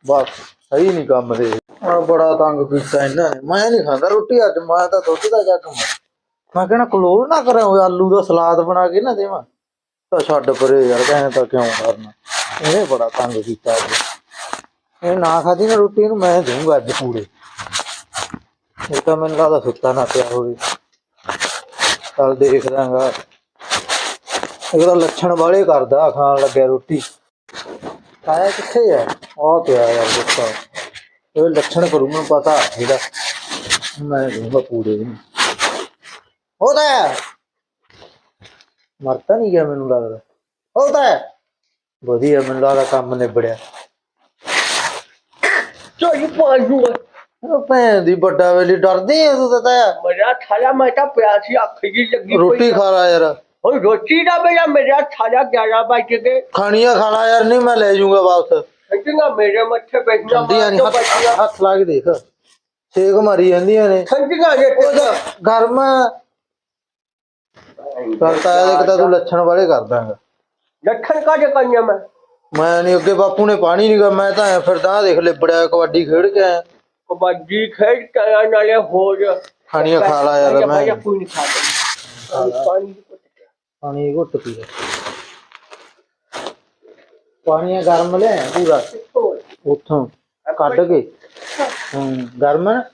ਬਸ, ਸਹੀ ਨਹੀਂ ਕੰਮ ਦੇ। ਆ ਬੜਾ ਤੰਗ ਕੀਤਾ ਇਹਨਾਂ ਨੇ। ਮੈਂ ਨਹੀਂ ਖਾਂਦਾ ਰੋਟੀ ਅੱਜ, ਮੈਂ ਤਾਂ ਦੁੱਧ ਦਾ ਜੱਗ ਮਾਰ ਮੈਂ ਕਹਿਣਾ ਕਲੋਰ ਨਾ ਕਰਾਂ ਉਹ ਆਲੂ ਦਾ ਸਲਾਦ ਬਣਾ ਕੇ ਨਾ ਦੇਵਾਂ। ਤਾਂ ਛੱਡ ਪਰੇ ਯਾਰ, ਕਹਿੰਦਾ ਤਾਂ ਕਿਉਂ ਕਰਨਾ ਇਹਨੇ ਬੜਾ ਤੰਗ ਕੀਤਾ ਅੱਜ। ਇਹ ਨਾ ਖਾਦੀ ਨਾ ਰੋਟੀ ਇਹਨੂੰ ਮੈਂ ਦੂੰਗਾ ਅੱਜ ਪੂਰੇ ਇਹ ਤਾਂ ਮੈਨੂੰ ਲੱਗਦਾ ਸੁੱਤਾ ਨਾ ਪਿਆ ਹੋਵੇ। ਚੱਲ ਦੇਖ ਦਾਂਗਾ ਇਹਦਾ ਲੱਛਣ ਵਾਲੇ ਕਰਦਾ, ਖਾਣ ਲੱਗਿਆ ਰੋਟੀ। ਖਾਇਆ ਕਿੱਥੇ ਆ? ਉਹ ਪਿਆ ਯਾਰ ਗੁੱਸਾ। ਇਹ ਲੱਛਣ ਕਰੂ, ਮੈਨੂੰ ਪਤਾ ਇਹਦਾ। ਮੈਂ ਦੂੰਗਾ ਪੂਰੇ ਇਹਨੂੰ ਹੋਦਾ ਹੈ। ਮਰਤਾ ਨਹੀਂ ਗਿਆ ਮੈਨੂੰ ਲੱਗਦਾ। ਹੋਦਾ ਹੈ। ਵਧੀਆ ਮੈਨੂੰ ਲੱਗਦਾ ਕੰਮ ਨਿਬੜਿਆ। ਚੋਈ ਪਾਜੂ ਉਹ ਭੈਣ ਦੀ ਵੱਡਾ ਵੇਲੀ ਡਰਦੀ ਐ ਤੂੰ ਤਾਂ ਤਾਇਆ। ਮੇਰਾ ਥਾਲਾ ਮੈਂ ਤਾਂ ਪਿਆ ਸੀ ਅੱਖ ਜੀ ਲੱਗੀ ਰੋਟੀ ਖਾ ਲਾ ਯਾਰ। ਹੁਣ ਰੋਟੀ ਦਾ ਮੇਰਾ ਮੇਰਾ ਥਾਲਾ 11 ਵਜੇ ਕੇ ਖਾਣੀਆਂ ਖਾ ਲਾ ਯਾਰ ਨਹੀਂ ਮੈਂ ਲੈ ਜਾਊਂਗਾ ਵਾਪਸ। ਮੇਰੇ ਮੱਥੇ ਬੈਠਣਾ ਠੰਡੀਆਂ ਨਹੀਂ ਹੱਥ ਹੱਥ ਲਾ ਕੇ ਦੇਖ। ਛੇਕ ਮਾਰੀ ਜਾਂਦੀਆਂ ਨੇ। ਸੰਜੀਆਂ ਜੇ ਉਹ ਤਾਂ ਗਰਮ ਕਰਤਾ ਹੈ ਕਿ ਤਾਂ ਤੂੰ ਲੱਛਣ ਵਾਲੇ ਕਰ ਦਾਂਗਾ। ਲੱਖਣ ਕਾje ਕੰਨਿਆ ਮੈਂ? ਮੈਂ ਨਹੀਂ ਅੱਗੇ ਬਾਪੂ ਨੇ ਪਾਣੀ ਨਹੀਂ ਗਾ ਮੈਂ ਤਾਂ ਐਂ ਫਿਰਦਾ ਆਹ ਦੇਖ ਲਿਬੜਿਆ ਕਬੱਡੀ ਖੇਡ ਕੇ ਆਇਆ। ਕਬੱਡੀ ਖੇਡ ਕੇ ਨਾਲੇ ਹੋਰ ਖਾਣੀਆਂ ਖਾ ਲਾ ਯਾਰ ਮੈਂ ਮੈਂ। ਕੋਈ ਨਹੀਂ ਖਾਦਾ ਪਾਣੀ ਦੀ ਘੁੱਟ ਕੇ। ਪਾਣੀ ਘੁੱਟ ਪੀ ਲੈ। ਪਾਣੀ ਗਰਮ ਲੈ ਪੂਰਾ। ਹੋਰ। ਉੱਥੋਂ ਕੱਢ ਕੇ। ਹੂੰ ਗਰਮ ਹੈ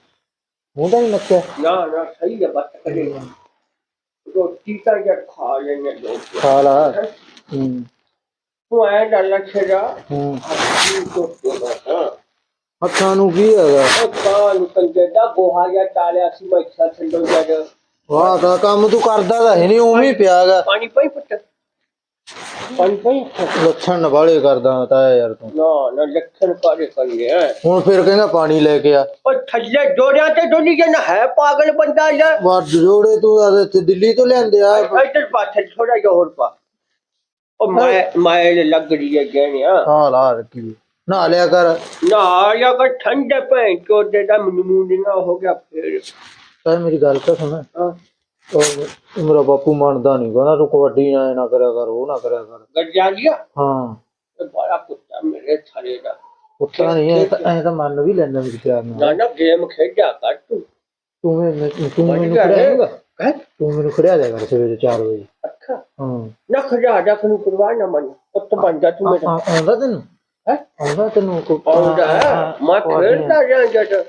ਮੂੰਹ ਤਾਂ ਨਹੀਂ ਨੱਕਿਆ ਨਾ ਨਾ ਸਹੀ ਹੈ ਬਸ। ਕਰੇ ਰੋਟੀ ਤਾਂ ਜਦ ਖਾ ਲੈਣੇ ਲੋਕ ਖਾ ਲਾ ਹੂੰ ਤੂੰ ਐ ਡਾਲਾ ਛੇੜਾ ਹੂੰ ਅੱਛੀ ਤੋਂ ਹਾਂ ਅੱਖਾਂ ਨੂੰ ਕੀ ਹੈਗਾ ਉਹ ਕਾਲ ਕੰਜੇ ਦਾ ਗੋਹਾ ਜਾਂ ਟਾਲਿਆ ਸੀ ਮੈਂ ਇੱਛਾ ਛੰਡੋ ਜਦ ਵਾਹ ਤਾਂ ਕੰਮ ਤੂੰ ਕਰਦਾ ਤਾਂ ਹੈ ਨਹੀਂ ਉਵੇਂ ਹੀ ਪਿਆ ਹੈਗਾ ਪਾਣੀ ਪਈ ਪੁੱਤ ਲੱਛਣ ਵਾਲੇ ਕਰਦਾ ਤਾਂ ਯਾਰ ਤੂੰ। ਨਾ ਨਾ ਲੱਖਣ ਕਾਰੇ ਕੰਗੇ ਹੈ? ਹੁਣ ਫਿਰ ਕਹਿੰਦਾ ਪਾਣੀ ਲੈ ਕੇ ਆ। ਉਹ ਥੱਲੇ ਜੋੜਿਆਂ ਤੇ ਡੋਲੀ ਜਨ ਹੈ ਪਾਗਲ ਬੰਦਾ ਯਾਰ ਵਾ ਜੋੜੇ ਤੂੰ ਆਦੇ ਤੇ ਦਿੱਲੀ ਤੋਂ ਲਿਆਂਦੇ ਆ। ਇੱਧਰ ਪਾਥੇ ਥੋੜਾ ਜਿਹਾ ਹੋਰ ਪਾ। ਉਹ ਮੈਂ ਮੈਂ ਲੱਗ ਰਹੀ ਹੈ ਗਹਿਣਿਆ। ਹਾਂ ਲਾ ਰੱਖੀ ਨਾ ਲਿਆ ਕਰ। ਨਾ ਜਾਂ ਕਿ ਠੰਡੇ ਭੈਣ ਚੋ ਦੇ ਦਾ ਮਨਮੂਨੀਆਂ ਹੋ ਗਿਆ ਫੇਰ। ਤਾਂ ਮੇਰੀ ਗੱਲ ਤਾਂ ਸੁਣ। ਹਾਂ। ਉਹ ਮੇਰਾ ਬਾਪੂ ਮੰਨਦਾ ਨਹੀਂ ਕਹਿੰਦਾ ਤੂੰ ਕਬੱਡੀ ਨਾ ਇਹ ਨਾ ਕਰਿਆ ਕਰ ਉਹ ਨਾ ਕਰਿਆ ਕਰ। ਗੱਜਾ ਲਿਆ ਹਾਂ। ਇਹ ਬੜਾ ਕੁੱਤਾ ਮੇਰੇ ਥਾਲੇ ਦਾ। ਉੱਤਾ ਨਹੀਂ ਐ ਤਾਂ ਐ ਤਾਂ ਮੰਨ ਵੀ ਲੈਂਦਾ ਮੇਰੀ ਪਿਆਰ ਨਾਲ। ਨਾ ਨਾ ਗੇਮ ਖੇਡਿਆ ਕਰ ਤੂੰ। ਤੂੰ ਮੈਨੂੰ ਤੂੰ ਮੈਨੂੰ ਹੈ। ਖੜਿਆਏਗਾ ਹੈ? ਤੂੰ ਮੈਨੂੰ ਖੜਿਆ ਕਰ ਸਵੇਰੇ 4 ਵਜੇ। ਅੱਛਾ। ਹਾਂ। ਨਾ ਖਜਾ ਜਾ ਨੂੰ ਕਰਵਾ ਨਾ ਮਨ। ਪੁੱਤ ਬਣ ਜਾ ਤੂੰ ਮੇਰਾ। ਆਉਂਦਾ ਤੈਨੂੰ? ਹੈ? ਤੈਨੂੰ ਆਉਂਦਾ ਹੈ। ਮੈਂ ਖੇਡਦਾ ਜਾਂ ਜਦ ਹੈ?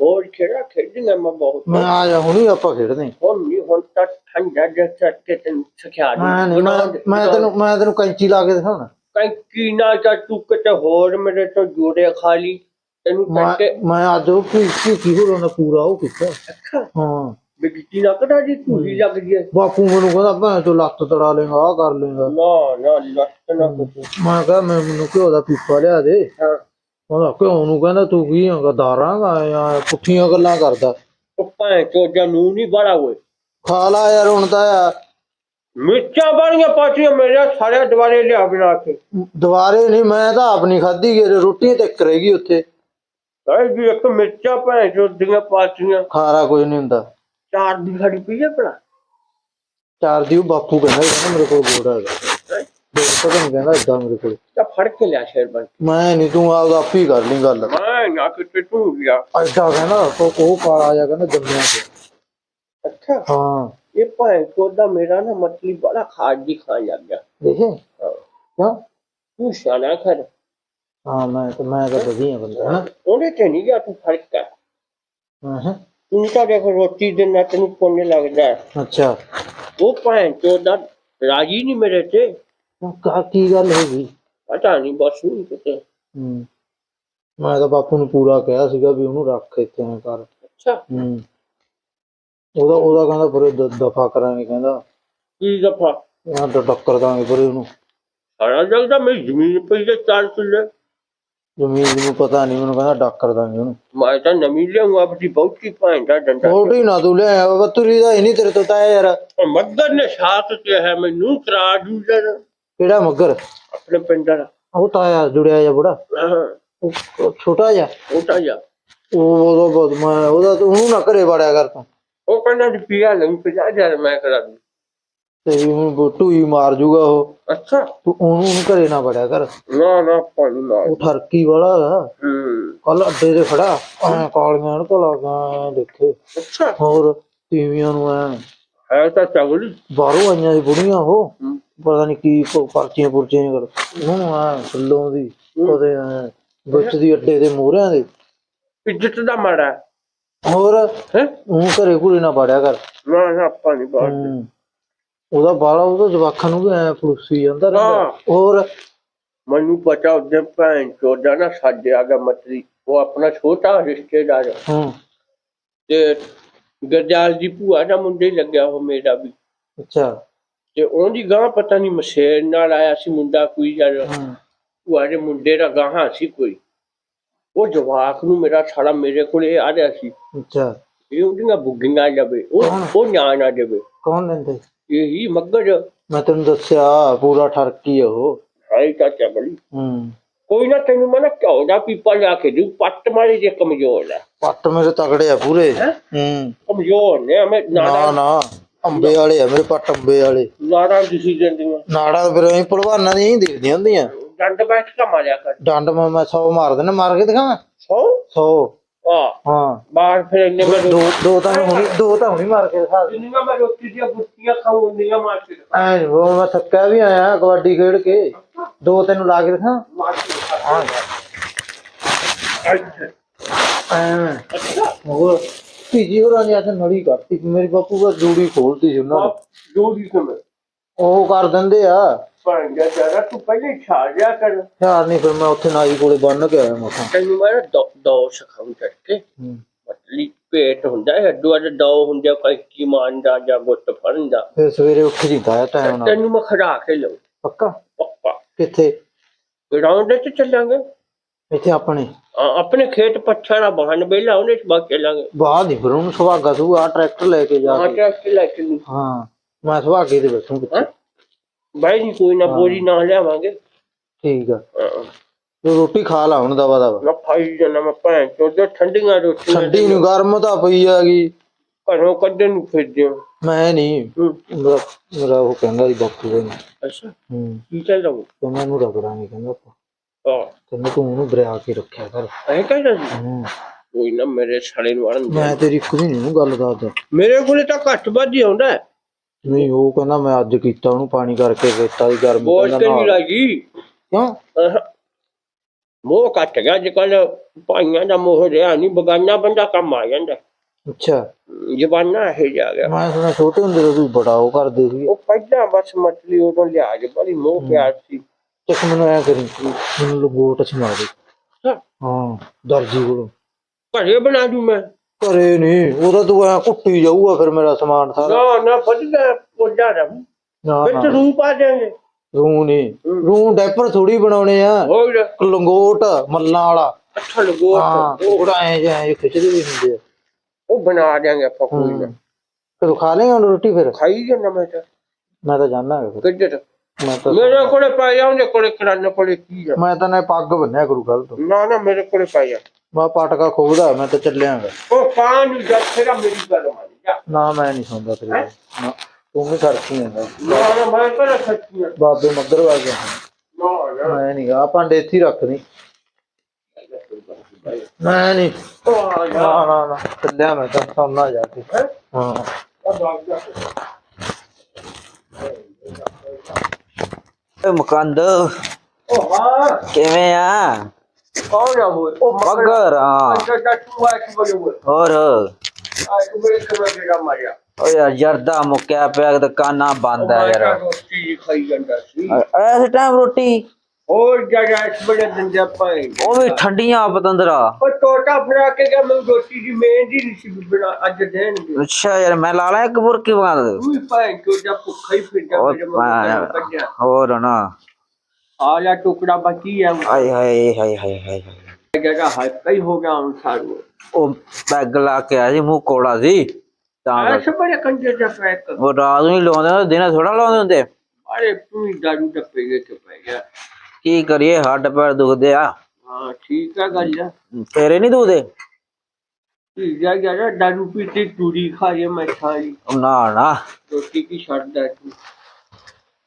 ਹੋਰ ਖੇਡਾ ਖੇਡਣਾ ਮੈਂ ਬਹੁਤ। ਮੈਂ ਆ ਜਾ ਹੁਣੀ ਆਪਾਂ ਖੇਡਦੇ ਹਾਂ। ਹੁਣ ਨਹੀਂ ਹੁਣ ਤਾਂ ਠੰਡਾ ਜਿਹਾ ਚੱਕ ਕੇ ਤੈਨੂੰ ਸਿਖਾ ਦੂੰ। ਮੈਂ ਨਹੀਂ ਮੈਂ ਮੈਂ ਤੈਨੂੰ ਮੈਂ ਤੈਨੂੰ ਕੈਂਚੀ ਲਾ ਕੇ ਦਿਖਾਉਣਾ। ਕੰਕੀ ਨਾ ਤੂੰ ਕਿਤੇ ਹੋਰ ਮੇਰੇ ਤੋਂ ਜੋੜੇ ਖਾ ਲਈ। ਤੈਨੂੰ ਮੈਂ ਕੀ ਕੀ ਕੀ ਹੋ ਰਿਹਾ ਪੂਰਾ ਉਹ ਕੀਤਾ। ਅੱਛਾ। ਬਿਗਤੀ ਨਾ ਕਦਾ ਜੀ ਤੂੰ ਹੀ। ਲੱਗ ਗਈ ਹੈ। ਬਾਪੂ ਮੈਨੂੰ ਕਹਿੰਦਾ ਭੈਣ ਤੂੰ ਲੱਤ ਤੜਾ ਲੇਗਾ ਆ ਕਰ ਲੇਗਾ ਨਾ ਨਾ ਲੱਤ ਨਾ ਕੁਛ ਮੈਂ ਕਿਹਾ ਮੈਂ ਮੈਨੂੰ ਘਿਓ ਦਾ ਪੀਪਾ ਲਿਆ ਦੇ। ਹਾਂ। ਉਹਦਾ ਘਿਓ ਨੂੰ ਕਹਿੰਦਾ ਤੂੰ ਕੀ ਹੈਗਾ ਦਾਰਾਂਗਾ ਜਾਂ ਪੁੱਠੀਆਂ ਗੱਲਾਂ ਕਰਦਾ? ਉਹ ਭਾਂ ਚੋ ਜਨੂ ਨਹੀਂ ਬੜਾ ਹੋਏ ਖਾ ਲਾ ਯਾਰ ਹੁਣ ਤਾਂ ਆ। ਮਿਰਚਾਂ ਬਾਣੀਆਂ ਪਾਟੀਆਂ ਮੇਰੇ ਸਾਰੇ ਦੁਆਰੇ ਲਿਆ ਬਣਾ ਕੇ। ਦੁਬਾਰੇ ਨਹੀਂ ਮੈਂ ਤਾਂ ਆਪ ਨਹੀਂ ਖਾਧੀ ਗਈ ਰੋਟੀ ਤੇ ਗਈ ਉੱਥੇ। ਸਾਰੇ ਵੀ ਇੱਕ ਮਿਰਚਾਂ ਭਾਂ ਚੋ ਦੀਆਂ ਪਾਟੀਆਂ ਖਾਰਾ ਕੁਝ ਨਹੀਂ ਹੁੰਦਾ। ਚਾਰ ਦੀ ਖੜੀ ਪਈ ਹੈ ਭਲਾ। ਚਾਰ ਦੀ ਉਹ ਬਾਪੂ ਕਹਿੰਦਾ ਕਹਿੰਦਾ ਮੇਰੇ ਕੋਲ ਗੋੜਾ ਹੈਗਾ ਦੋ ਪਤਾ ਨਹੀਂ ਕਹਿੰਦਾ ਏਦਾਂ ਮੇਰੇ ਕੋਲ। ਤਾਂ ਫੜ ਕੇ ਲਿਆ ਸ਼ੇਰ ਬਣ ਮੈਂ ਨਹੀਂ ਤੂੰ ਆਪ ਆਪ ਹੀ ਕਰ ਲਈ ਗੱਲ। ਮੈਂ ਨਾ ਕਿ ਤੂੰ ਗਿਆ। ਐਡਾ ਕਹਿੰਦਾ ਉਹ ਉਹ ਕਾਲਾ ਜਾ ਕਹਿੰਦਾ ਜੰਮਿਆ ਤੇ ਅੱਛਾ। ਹਾਂ। ਇਹ ਭਾਂ ਚੋ ਦਾ ਮੇਰਾ ਨਾ ਮਤਲੀ ਬੜਾ ਖਾਜ ਦੀ ਖਾਣ ਲੱਗ ਗਿਆ। ਦੇਖੇ ਹਾਂ। ਕਿਉਂ? ਤੂੰ ਸਿਆਣਾ ਕਰ ਹਾਂ ਮੈਂ ਤਾਂ ਮੈਂ ਤਾਂ ਵਧੀਆ ਬੰਦਾ ਹਾਂ ਉਹਨੇ ਤੇ ਨਹੀਂ ਗਿਆ ਤੂੰ ਫ਼ਰਕ ਕਰ ਹਾਂ ਹਾਂ। ਤੂੰ ਤਾਂ ਦੇਖ ਰੋਟੀ ਦੇ ਨਾਲ ਤੈਨੂੰ ਕੋਨੇ ਲੱਗਦਾ ਹੈ। ਅੱਛਾ। ਉਹ ਭਾਂ ਚੋ ਦਾ ਰਾਜੀ ਨਹੀਂ ਮੇਰੇ ਤੇ। ਕਾ ਕੀ ਗੱਲ ਹੋ ਗਈ? ਪਤਾ ਨਹੀਂ ਬਸ ਨਹੀਂ ਕਿਤੇ। ਹੂੰ। ਮੈਂ ਤਾਂ ਬਾਪੂ ਨੂੰ ਪੂਰਾ ਕਿਹਾ ਸੀਗਾ ਵੀ ਉਹਨੂੰ ਰੱਖ ਇੱਥੇ ਐ ਕਰ। ਅੱਛਾ। ਹੂੰ। ਉਹਦਾ ਉਹਦਾ ਕਹਿੰਦਾ ਫਿਰ ਦਫਾ ਕਰਾਂਗੇ ਕਹਿੰਦਾ। ਕੀ ਦਫਾ? ਇਹਨਾਂ ਦਾ ਟੱਕਰ ਦਾਂਗੇ ਫਿਰ ਉਹਨੂੰ। ਸਾਰਾ ਜਗਦਾ ਮੇਰੀ ਜ਼ਮੀਨ ਪਈ ਤੇ ਚਾਰ ਕਿੱਲੇ। ਜ਼ਮੀਨ ਨੂੰ ਪਤਾ ਨਹੀਂ ਮੈਨੂੰ ਕਹਿੰਦਾ ਡਾਕਰ ਦਾਂਗੇ ਉਹਨੂੰ। ਮੈਂ ਤਾਂ ਨਵੀਂ ਲਿਆਉਂਗਾ ਆਪਣੀ ਬਹੁਤੀ ਭਾਂ ਦਾ ਡੰਡਾ ਛੋਟੀ ਨਾ ਤੂੰ ਲਿਆ ਬੱਤੂਰੀ ਦਾ ਹੀ ਨਹੀਂ ਤੇਰੇ ਤੋਂ ਤਾਂ ਯਾਰ। ਮੱਗਰ ਨੇ ਸਾਥ ਤੇ ਹੈ ਮੈਨੂੰ ਕਰਾ ਦੂ ਜਰ ਕਿਹੜਾ ਮੱਗਰ? ਆਪਣੇ ਪਿੰਡ ਦਾ ਉਹ ਤਾਇਆ ਜੁੜਿਆ ਜਾ ਬੁੜਾ। ਹਾਂ। ਉਹ ਛੋਟਾ ਜਿਹਾ। ਛੋਟਾ ਜਿਹਾ। ਉਹ ਉਹਦਾ ਬਹੁਤ ਮੈਂ ਉਹਦਾ ਉਹਨੂੰ ਨਾ ਘਰੇ ਵੜਿਆ ਕਰ ਤੂੰ। ਉਹ ਕਹਿੰਦਾ ਰੁਪਿਆ ਲੰਗ 50000 ਮੈਂ ਕਰਾ ਦੂੰ। ਤੇ ਹੁਣ ਬੋਟੂ ਹੀ ਮਾਰ ਜੂਗਾ ਉਹ। ਅੱਛਾ। ਤੂੰ ਉਹਨੂੰ ਉਹਨੂੰ ਘਰੇ ਨਾ ਵੜਿਆ ਕਰ। ਨਾ ਨਾ ਪਾਣੀ ਨਾ। ਉਹ ਠਰਕੀ ਵਾਲਾ। ਹੈਗਾ ਹੂੰ। ਕੱਲ ਅੱਡੇ ਤੇ ਖੜਾ। ਐ ਕਾਲੀਆਂ ਅਣਕਾਂ ਲੱਗਾ ਦੇਖੇ। ਅੱਛਾ। ਹੋਰ ਤੀਵੀਆਂ ਨੂੰ ਐ। ਹੈ ਤਾਂ ਚਗਲੀ ਬਾਹਰੋਂ ਆਈਆਂ ਸੀ ਬੁੜੀਆਂ ਉਹ। ਹੂੰ। ਪਤਾ ਨਹੀਂ ਕੀ ਪ- ਪਰਚੀਆਂ ਪੁਰਚੀਆਂ ਕਰ ਉਹਨੂੰ ਐ ਫੁੱਲੋਂ ਦੀ ਉਹਦੇ ਐ ਵਿੱਚ ਦੀ ਅੱਡੇ ਦੇ ਮੂਹਰਿਆਂ ਦੇ। ਇੱਜ਼ਤ ਦਾ ਮਾੜਾ। ਹੋਰ ਹੈ? ਉਹ ਘਰੇ ਘੁਰੇ ਨਾ ਵੜਿਆ ਕਰ। ਨਾ ਨਾ ਪਾਣੀ ਬਾਹਰ। ਹੂੰ। ਉਹਦਾ ਬਾਲਾ ਉਹਦਾ ਜਵਾਖਾਂ ਨੂੰ ਵੀ ਐ ਫਲੂਸੀ ਜਾਂਦਾ ਰਹਿੰਦਾ। ਹਾਂ। ਹੋਰ? ਮੈਨੂੰ ਪਤਾ ਉਹਦੇ ਭੈਣ ਚੋਦਾ ਨਾ ਸਾਡੇ ਆ ਗਿਆ ਮਤਰੀ ਉਹ ਆਪਣਾ ਛੋਟਾ ਰਿਸ਼ਤੇਦਾਰ। ਹੂੰ। ਤੇ ਗਰਜਾਲ ਦੀ ਭੂਆ ਦਾ ਮੁੰਡੇ ਲੱਗਿਆ ਉਹ ਮੇਰਾ ਵੀ। ਅੱਛਾ। ਤੇ ਉਹਦੀ ਗਾਂ ਪਤਾ ਨਹੀਂ ਮਸ਼ੇਰ ਨਾਲ ਆਇਆ ਸੀ ਮੁੰਡਾ ਕੋਈ ਯਾਰ ਹੂੰ। ਭੂਆ ਦੇ ਮੁੰਡੇ ਦਾ ਗਾਹਾਂ ਸੀ ਕੋਈ। ਉਹ ਜਵਾਕ ਨੂੰ ਮੇਰਾ ਸਾਲਾ ਮੇਰੇ ਕੋਲੇ ਆ ਰਿਹਾ ਸੀ ਅੱਛਾ। ਇਹ ਉਹਦੀਆਂ ਬੁੱਗੀਆਂ ਜਾਵੇ ਉਹ ਉਹ ਨਿਆਣਾ ਦੇਵੇ ਕੌਣ ਲੈਂਦੇ? ਇਹੀ ਮੱਗਰ ਮੈਂ ਤੈਨੂੰ ਦੱਸਿਆ ਪੂਰਾ ਠਰਕੀ ਉਹ। ਹਾਈ ਚਗਲੀ ਹੂੰ। ਕੋਈ ਨਾ ਤੈਨੂੰ ਮੈਂ ਨਾ ਘਿਓ ਦਾ ਪੀਪਾ ਲਿਆ ਕੇ ਦੂ ਪੱਟ ਮਾਰੇ ਜੇ ਕਮਜ਼ੋਰ ਹੈ ਪੱਟ ਮੇਰੇ ਤਗੜੇ ਆ ਪੂਰੇ। ਹੈਂ? ਹੂੰ। ਕਮਜ਼ੋਰ ਨੇ ਮੈਂ ਨਾ ਨਾੜਾ ਨਾ ਅੰਬੇ ਵਾਲੇ ਆ ਮੇਰੇ ਪੱਟ ਅੰਬੇ ਵਾਲੇ। ਨਾੜਾ ਦਿਸੀ ਜਾਂਦੀਆਂ। ਨਾੜਾ ਫਿਰ ਐਂ ਭਲਵਾਨਾਂ ਦੀਆਂ ਹੀ ਦਿਖਦੀਆਂ ਹੁੰਦੀਆਂ। ਡੰਡ ਬੈਠ ਕੇ ਮਾਰਿਆ ਕਰ। ਡੰਡ ਮੈਂ ਮੈਂ 100 ਮਾਰ ਦੇਣਾ ਮਾਰ ਕੇ ਦਿਖਾਵਾਂ? ਸੋ? 100 ਹਾਂ। ਬਾਹਰ ਫਿਰ ਇੰਨੇ ਮੈਂ ਦੋ ਦੋ ਤਾਂ ਹੁਣੀ ਦੋ ਤਾਂ ਹੁਣੀ ਮਾਰ ਕੇ ਦਿਖਾ ਦੇ। ਜਿੰਨੀਆਂ ਮੈਂ ਰੋਟੀ ਦੀਆਂ ਬੁੱਤੀਆਂ ਖਾਉਂਦੀਆਂ ਮਾਰ ਕੇ ਦਿਖਾ। ਐ ਉਹ ਮੈਂ ਥੱਕਿਆ ਵੀ ਆਇਆ ਕਬੱਡੀ ਖੇਡ ਕੇ। ਦੋ ਤੈਨੂੰ ਲਾ ਕੇ ਦਿਖਾਂ। ਮਾਰ ਕੇ ਦਿਖਾ। ਹਾਂ। ਅੱਛਾ। ਐ। ਹੋਰ। ਤੀਜੀ ਹੋਰਾਂ ਨੇ ਅੱਜ ਨੜੀ ਕਰਤੀ। ਮੇਰੀ ਬਾਪੂ ਦਾ ਜੂੜੀ ਖੋਲਤੀ ਸੀ ਉਹਨਾਂ ਨੇ। ਜੋੜੀ ਸਮੇਂ ਉਹ ਕਰ ਦਿੰਦੇ ਆ। ਭਾਂਗਾ ਜਰਾ ਤੂੰ ਪਹਿਲੇ ਛਾ ਜਾ ਕਰ। ਯਾਰ ਨਹੀਂ ਫਿਰ ਮੈਂ ਉੱਥੇ ਨਾਈ ਕੋਲੇ ਬੰਨ ਕੇ ਆਇਆ ਮਖਾਂ ਤੈਨੂੰ ਮੈਂ ਨਾ ਦੋ ਦੋ ਸਖਾਉਂ ਕਰਕੇ ਮਤਲੀ ਪੇਟ ਹੁੰਦਾ ਹੈ ਅੱਡੂ ਅੱਡ ਦੋ ਹੁੰਦੇ ਕੋਈ ਕੀ ਮਾਨਦਾ ਜਾਂ ਗੁੱਟ ਫੜਨਦਾ ਫਿਰ ਸਵੇਰੇ ਉੱਠ ਜਿੰਦਾ ਆ ਟਾਈਮ ਨਾਲ। ਤੈਨੂੰ ਮੈਂ ਖੜਾ ਕੇ ਲਊ ਪੱਕਾ? ਪੱਪਾ ਕਿੱਥੇ? ਗਰਾਊਂਡ ਤੇ ਚੱਲਾਂਗੇ। ਇੱਥੇ ਆਪਣੇ? ਆਪਣੇ ਖੇਤ ਪੱਛਾ ਦਾ ਬਹਨ ਬੇਲਾ ਉਹਨੇ ਚ ਬਾਕੀ ਚੱਲਾਂਗੇ ਬਾਅਦ ਹੀ ਫਿਰ ਉਹਨੂੰ ਸੁਹਾਗਾ ਤੂੰ ਆ ਟਰੈਕਟਰ ਲੈ ਕੇ ਜਾ ਹਾਂ ਕੇ। ਟਰੱਕ ਲੈ ਕੇ ਨੂੰ। ਹਾਂ ਮੈਂ ਸੁਹਾਗੇ ਤੇ ਬੈਠੂ ਬਾਈ ਜੀ ਕੋਈ ਨਾ ਬੋਰੀ ਨਾ ਲਿਆਵਾਂਗੇ। ਠੀਕ ਆ। ਹਾਂ। ਤੂੰ ਰੋਟੀ ਖਾ ਲਾ ਹੁਣ ਦਵਾ ਦਵਾ। ਮੈਂ ਖਾਈ ਜਾਣਾ ਮੈਂ ਭੈਣ ਚੋਦ ਠੰਡੀਆਂ ਰੋਟੀਆਂ ਠੰਡੀ ਨੂੰ ਗਰਮ ਤਾਂ ਪਈ ਹੈਗੀ। ਘਰੋਂ ਕੱਢਣ ਨੂੰ ਫਿਰਦੇ ਹੋ। ਮੈਂ ਨਹੀਂ। ਹੂੰ, ਮੇਰਾ ਮੇਰਾ ਉਹ ਕਹਿੰਦਾ ਸੀ ਬਾਪੂ ਨੇ ਅੱਛਾ। ਹੂੰ। ਕੀ ਚੱਲਦਾ ਉਹ? ਕਹਿੰਦਾ ਇਹਨੂੰ ਰਗੜਾਂਗੇ ਕਹਿੰਦਾ ਆਪਾਂ ਹਾਂ। ਕਹਿੰਦਾ ਤੂੰ ਉਹਨੂੰ ਦਰਿਆ ਕੇ ਰੱਖਿਆ ਕਰ। ਐ ਕਹਿੰਦਾ ਸੀ? ਹੂੰ। ਕੋਈ ਨਾ ਮੇਰੇ ਸਾਲੇ ਨੂੰ ਦੇ। ਮੈਂ ਤੇਰੀ ਇੱਕ ਵੀ ਨਹੀਂ ਗੱਲ ਦੱਸਦਾ। ਮੇਰੇ ਕੋਲੇ ਤਾਂ ਘੱਟ ਵੱਧ ਹੀ ਆਉਂਦਾ। ਹੈ। ਨਹੀਂ ਉਹ ਕਹਿੰਦਾ ਮੈਂ ਅੱਜ ਕੀਤਾ ਉਹਨੂੰ ਪਾਣੀ ਕਰਕੇ ਰੇਤਾ ਦੀ ਗਰਮੀ ਬੋਝ ਕਹਿੰਦਾ ਨਹੀਂ ਨਾਲ। ਲੱਗੀ ਕਿਉਂ? ਅਹ, ਮੋਹ ਘੱਟ ਗਿਆ ਅੱਜ ਕੱਲ ਭਾਈਆਂ ਦਾ ਮੋਹ ਰਿਹਾ ਨਹੀਂ ਬਗਾਨਾ ਬੰਦਾ ਕੰਮ ਆ ਜਾਂਦਾ। ਅੱਛਾ। ਜਵਾਨਾ ਇਹ ਜਾ ਗਿਆ। ਮੈਂ ਸੁਣਿਆ ਛੋਟੇ ਹੁੰਦੇ ਤੋਂ ਤੁਸੀਂ ਬੜਾ ਉਹ ਕਰਦੇ ਸੀ ਉਹ ਪਹਿਲਾਂ ਬਸ ਮਤਲੀ ਉਦੋਂ ਲਿਆਜ ਬੜੀ ਮੋਹ ਪਿਆਰ ਸੀ। ਇੱਕ ਮੈਨੂੰ ਐ ਕਰੀ ਮੈਨੂੰ ਲਗੋਟ ਸਮਾ ਦੇ। ਹਾਂ, ਹਾਂ ਦਰਜੀ ਕੋਲੋਂ। ਘਰੇ ਬਣਾ ਦੂ ਮੈਂ। ਘਰੇ ਨਹੀਂ ਉਹਦਾ ਤੂੰ ਐ ਕੁੱਟੀ ਜਾਊਗਾ ਫਿਰ ਮੇਰਾ ਸਮਾਨ ਸਾਰਾ। ਨਾ ਨਾ ਫੜਦਾ ਪੋਜਾ ਦਾ ਨਾ ਵਿੱਚ ਨਾ। ਰੂਪ ਆ ਜਾਣਗੇ ਰੂ ਨਹੀਂ ਰੂ ਡੈਪਰ ਥੋੜੀ ਬਣਾਉਣੇ ਆ। ਹੋਰ। ਲੰਗੋਟ ਮੱਲਾਂ ਵਾਲਾ। ਅੱਛਾ ਹਾਂ ਉਹਦਾ ਐ ਜਾਂ ਐ ਖਿੱਚਦੇ ਵੀ ਹੁੰਦੇ ਆ। ਉਹ ਬਣਾ ਦਿਆਂਗੇ ਆਪਾਂ ਕੋਈ ਨਾ। ਤੂੰ ਖਾ ਲੇਗਾ ਰੋਟੀ ਫਿਰ? ਖਾਈ ਜਾਂਦਾ ਮੈਂ ਤਾਂ। ਮੈਂ ਤਾਂ ਜਾਣਾ ਫਿਰ। ਕਿੱਧਰ? ਮੈਂ ਤਾਂ ਮੇਰੇ ਕੋਲੇ ਪਾਇਆ ਉਹਦੇ ਕੋਲੇ ਕਰਾਨੇ ਕੋਲੇ ਕੀ ਆ? ਮੈਂ ਤਾਂ ਨਾ ਪੱਗ ਬੰਨਿਆ ਕਰੂ ਕੱਲ ਤੋਂ। ਨਾ ਨਾ ਮੇਰੇ ਕੋਲੇ ਪਾਇਆ ਮੈਂ ਪਟਕਾ ਖੋਬਦਾ ਮੈਂ ਤਾਂ ਚੱਲਿਆਂਗਾ। ਉਹ ਪਾਣ ਨੂੰ ਜਦ ਤੇਰਾ ਮੇਰੀ ਗੱਲ ਮੰਨ ਜਾ। ਨਾ ਮੈਂ ਨਹੀਂ ਸੌਂਦਾ ਤੇਰੇ ਨਾਲ। ਨਾ ਤੂੰ ਵੀ ਖਰਚੀ ਜਾਂਦਾ ਨਾ। ਨਾ ਮੈਂ ਕਿਹੜਾ ਸੱਚੀ ਆ। ਬਾਬੇ ਮੱਗਰ ਵਾ ਗਿਆ। ਨਾ ਨਾ। ਮੈਂ ਨਹੀਂ ਆ ਭਾਂਡੇ ਇੱਥੇ ਹੀ ਰੱਖ ਦੀ ਮੈਂ ਨਹੀਂ। ਉਹ ਆ ਜਾ। ਨਾ ਨਾ ਨਾ ਚੱਲਿਆ ਮੈਂ ਤਾਂ ਸੌਣਾ ਜਾ ਕੇ। ਹੈਂ? ਹਾਂ। ਆ ਭਾਗ ਜਾ। ਓਏ ਮੁਕੰਦ ਉਹ ਹਾਂ। ਕਿਵੇਂ ਆ? ਉਹ ਮਗਰ ਆ ਅੱਛਾ ਅੱਛਾ ਤੂੰ ਆ ਕੀ ਬੋਲੇ ਉਹ ਹੋਰ ਆ ਤੂੰ ਮੇਰੇ ਕੋਲ ਜਿਹੜਾ ਮਾਰਿਆ ਓ ਯਾਰ ਜਰਦਾ ਮੁੱਕਿਆ ਪਿਆ ਦੁਕਾਨਾਂ ਬੰਦ ਆ ਯਾਰ ਮੈਂ ਰੋਟੀ ਖਾਈ ਜਾਂਦਾ ਸੀ ਐਸ ਟਾਈਮ ਰੋਟੀ ਹੋਰ ਜਗਾ ਇਸ ਬੜੇ ਦੰਜਾ ਪਾਏ ਉਹ ਵੀ ਠੰਡੀਆਂ ਪਤੰਦਰਾ ਉਹ ਟੋਟਾ ਫੜਾ ਕੇ ਗਿਆ ਮੈਨੂੰ ਰੋਟੀ ਦੀ ਮੇਹੰਦੀ ਨਹੀਂ ਸੀ ਬਣਾ ਅੱਜ ਦੇਣਗੇ ਅੱਛਾ ਯਾਰ ਮੈਂ ਲਾ ਲਾ ਇੱਕ ਬੁਰਕੀ ਬਣਾ ਦੇ ਤੂੰ ਕਿਉਂ ਜਾ ਭੁੱਖਾ ਹੀ ਫਿਰ ਜਾ ਹੋਰ ਨਾ ਆ ਜਾ ਟੁਕੜਾ ਬਾਕੀ ਹੈ ਆਏ ਹਾਏ ਹਾਏ ਹਾਏ ਹਾਏ ਹਾਏ। ਜਗਾ ਹਲਕਾ ਹੀ ਹੋ ਗਿਆ ਹੁਣ ਸਾਰੂ ਉਹ ਪੈਗ ਲਾ ਕੇ ਆਇਆ ਸੀ ਮੂੰਹ ਕੋੜਾ ਸੀ। ਤਾਂ। ਐਸੇ ਬੜੇ ਕੰਜਰ ਦਾ ਪੈਕ ਉਹ ਰਾਤ ਨੂੰ ਹੀ ਲਾਉਂਦੇ ਹੁੰਦੇ ਦਿਨੇ ਥੋੜਾ ਲਾਉਂਦੇ ਹੁੰਦੇ। ਅਰੇ ਹੀ ਦਾਰੂ ਟੱਪੇ ਗਏ ਕਿ ਪੈ ਗਿਆ। ਕੀ ਕਰੀਏ ਹੱਡ ਪੈਰ ਦੁਖਦੇ ਆ। ਹਾਂ ਠੀਕ ਹੈ ਗੱਲ ਤੇਰੇ ਨਹੀਂ ਦੁਖਦੇ? ਹੈ ਯਾਰ ਦਾਰੂ ਪੀਤੀ ਤੂੜੀ ਖਾ ਜੇ ਮੈਂ ਖਾਈ ਉਹ ਨਾ ਨਾ। ਰੋਟੀ ਕੀ ਛੱਡਦਾ ਤੂੰ?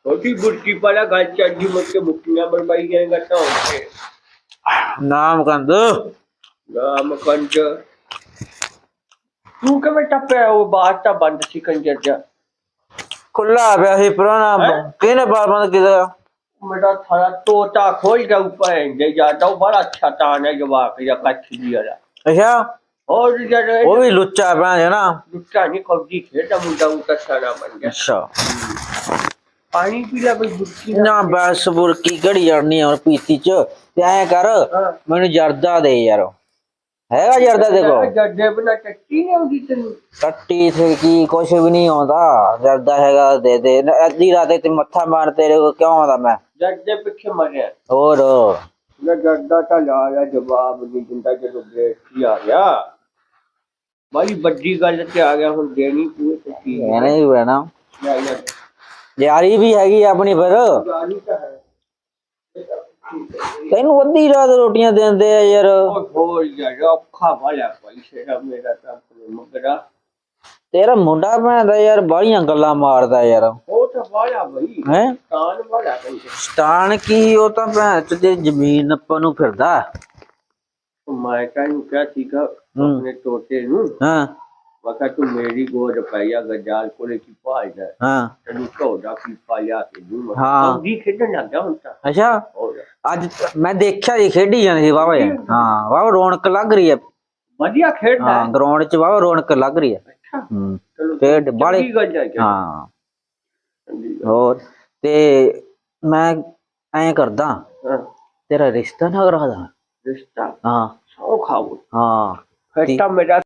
ਰੋਟੀ ਬੁਰਕੀ ਪਾਲਾ ਗੱਲ ਚੱਜੀ ਮੁੱਕੇ ਮੁੱਕੀਆਂ ਬਰਬਾਈ ਜਾਏਗਾ ਤਾਂ ਉੱਥੇ ਨਾਮ ਕੰਦ ਰਾਮ ਕੰਜ ਤੂੰ ਕਿਵੇਂ ਟੱਪਿਆ ਉਹ ਬਾਤ ਤਾਂ ਬੰਦ ਸੀ ਕੰਜਰ ਜਾ ਖੁੱਲਾ ਪਿਆ ਸੀ ਪੁਰਾਣਾ ਕਿਹਨੇ ਬਾਰ ਬੰਦ ਕੀਤਾ ਮੇਰਾ ਥਾਲਾ ਤੋਤਾ ਖੋਲ ਗਿਆ ਉੱਪਰ ਜੇ ਜਾਂਦਾ ਉਹ ਬੜਾ ਅੱਛਾ ਤਾਨ ਹੈ ਜਵਾਕ ਜਾਂ ਕੱਚ ਦੀ ਵਾਲਾ ਅੱਛਾ ਹੋਰ ਜਿਹੜੇ ਉਹ ਵੀ ਲੁੱਚਾ ਪਿਆ ਹੈ ਨਾ ਲੁੱਟਾ ਨਹੀਂ ਕੌਡੀ ਖੇਡਾ ਮੁੰਡਾ ਉਹ ਸਾਰਾ ਬਣ ਗਿਆ ਅੱਛਾ ਪਾਣੀ ਪੀ ਲੈ ਬਈ ਬੁਰਕੀ ਨਾ ਬਸ ਬੁਰਕੀ ਘੜੀ ਜੜਨੀ ਔਰ ਪੀਤੀ ਚ ਤੇ ਐ ਕਰ ਹਾਂ। ਮੈਨੂੰ ਜਰਦਾ ਦੇ ਯਾਰ ਹੈਗਾ ਜਰਦਾ ਦੇਖੋ ਜੱਡੇ ਬਣਾ ਟੱਟੀ ਨਹੀਂ ਆਉਂਦੀ ਤੈਨੂੰ ਕੱਟੀ ਤੇ ਕੀ ਕੁਛ ਵੀ ਨਹੀਂ ਆਉਂਦਾ ਜਰਦਾ ਹੈਗਾ ਦੇ ਦੇ ਨ- ਅੱਧੀ ਰਾਤ ਤੇ ਮੱਥਾ ਮਾਰ ਤੇਰੇ ਕੋ ਕਿਉਂ ਆਉਂਦਾ ਮੈਂ ਜੱਡੇ ਪਿੱਛੇ ਮਰਿਆ ਹੋਰ ਮੈਂ ਜੱਡਾ ਤਾਂ ਲਾ ਲਿਆ ਜਵਾਬ ਨਹੀਂ ਦਿੰਦਾ ਜਦੋਂ ਬ੍ਰੇਕ ਹੀ ਆ ਗਿਆ ਬੜੀ ਵੱਡੀ ਗੱਲ ਤੇ ਆ ਗਿਆ ਹੁਣ ਦੇਣੀ ਪੂਰੇ ਤੇ ਕੀ ਹੈ ਐਨੇ ਹੀ ਬਣਾ ਯਾ ਯਾ ਯਾਰੀ ਵੀ ਹੈਗੀ ਆਪਣੀ ਫਿਰ। ਤੈਨੂੰ ਅੱਧੀ ਰਾਤ ਰੋਟੀਆਂ ਦਿੰਦੇ ਆ ਯਾਰ। ਉਹ ਹੋ ਯਾਰ ਔਖਾ ਵਾਲਾ ਪੈਸੇ ਦਾ ਮੇਰਾ ਤਾਂ ਮਗਰਾ ਤੇਰਾ ਮੁੰਡਾ ਭੈਂਦਾ ਯਾਰ ਬਾਹਲੀਆਂ ਗੱਲਾਂ ਮਾਰਦਾ ਯਾਰ। ਉਹ ਤਾਂ ਵਾਲਾ ਬਈ ਹੈ? ਕਾਨ ਵਾਲਾ ਬਈ। ਸਟਾਨ ਕੀ ਉਹ ਤਾਂ ਭੈਣ ਤੇ ਜ਼ਮੀਨ ਨੱਪਣ ਨੂੰ ਫਿਰਦਾ। ਮੈਂ ਕਹਿੰਦਾ ਕਿਹਾ ਸੀਗਾ ਆਪਣੇ ਟੋਟੇ ਨੂੰ। ਹਾਂ। ਵਕਾ ਤੂੰ ਮੇਰੀ ਗੋਦ ਪਈਆ ਗਜਾਲ ਕੋਲੇ ਕੀ ਪਾਇਦਾ ਹਾਂ? ਤੈਨੂੰ ਕਹੋਦਾ ਕੀ ਪਾਇਆ ਕੇ ਦੂੰ ਹਾਂ। ਦੀ ਖੇਡਣ ਲੱਗ ਗਿਆ ਹੁਣ ਤਾਂ। ਅੱਛਾ। ਹੋਰ। ਅੱਜ ਮੈਂ ਦੇਖਿਆ ਜੀ ਖੇਡੀ ਜਾਂਦੀ ਸੀ ਵਾਵਾ ਹਾਂ। ਵਾਵਾ ਰੌਣਕ ਲੱਗ ਰਹੀ ਹੈ। ਵਧੀਆ ਖੇਡਦਾ ਹਾਂ ਹੈ। ਗਰਾਊਂਡ 'ਚ ਵਾਵਾ ਰੌਣਕ ਲੱਗ ਰਹੀ ਹੈ। ਅੱਛਾ। ਹੂੰ। ਚਲੋ ਖੇਡ ਬਾਲੇ ਚੰਗੀ ਗੱਲ ਹੈ ਕਿ ਹਾਂ। ਚੰਗੀ ਗੱਲ। ਹੋਰ ਤੇ ਮੈਂ ਐਂ ਕਰਦਾ। ਹਾਂ। ਤੇਰਾ ਰਿਸ਼ਤਾ ਨਾ ਕਰਾ ਦਾਂ। ਰਿਸ਼ਤਾ? ਹਾਂ। ਸੌ ਖਾਓ ਹਾਂ। ਫਿਰ ਤਾਂ ਮੇਰਾ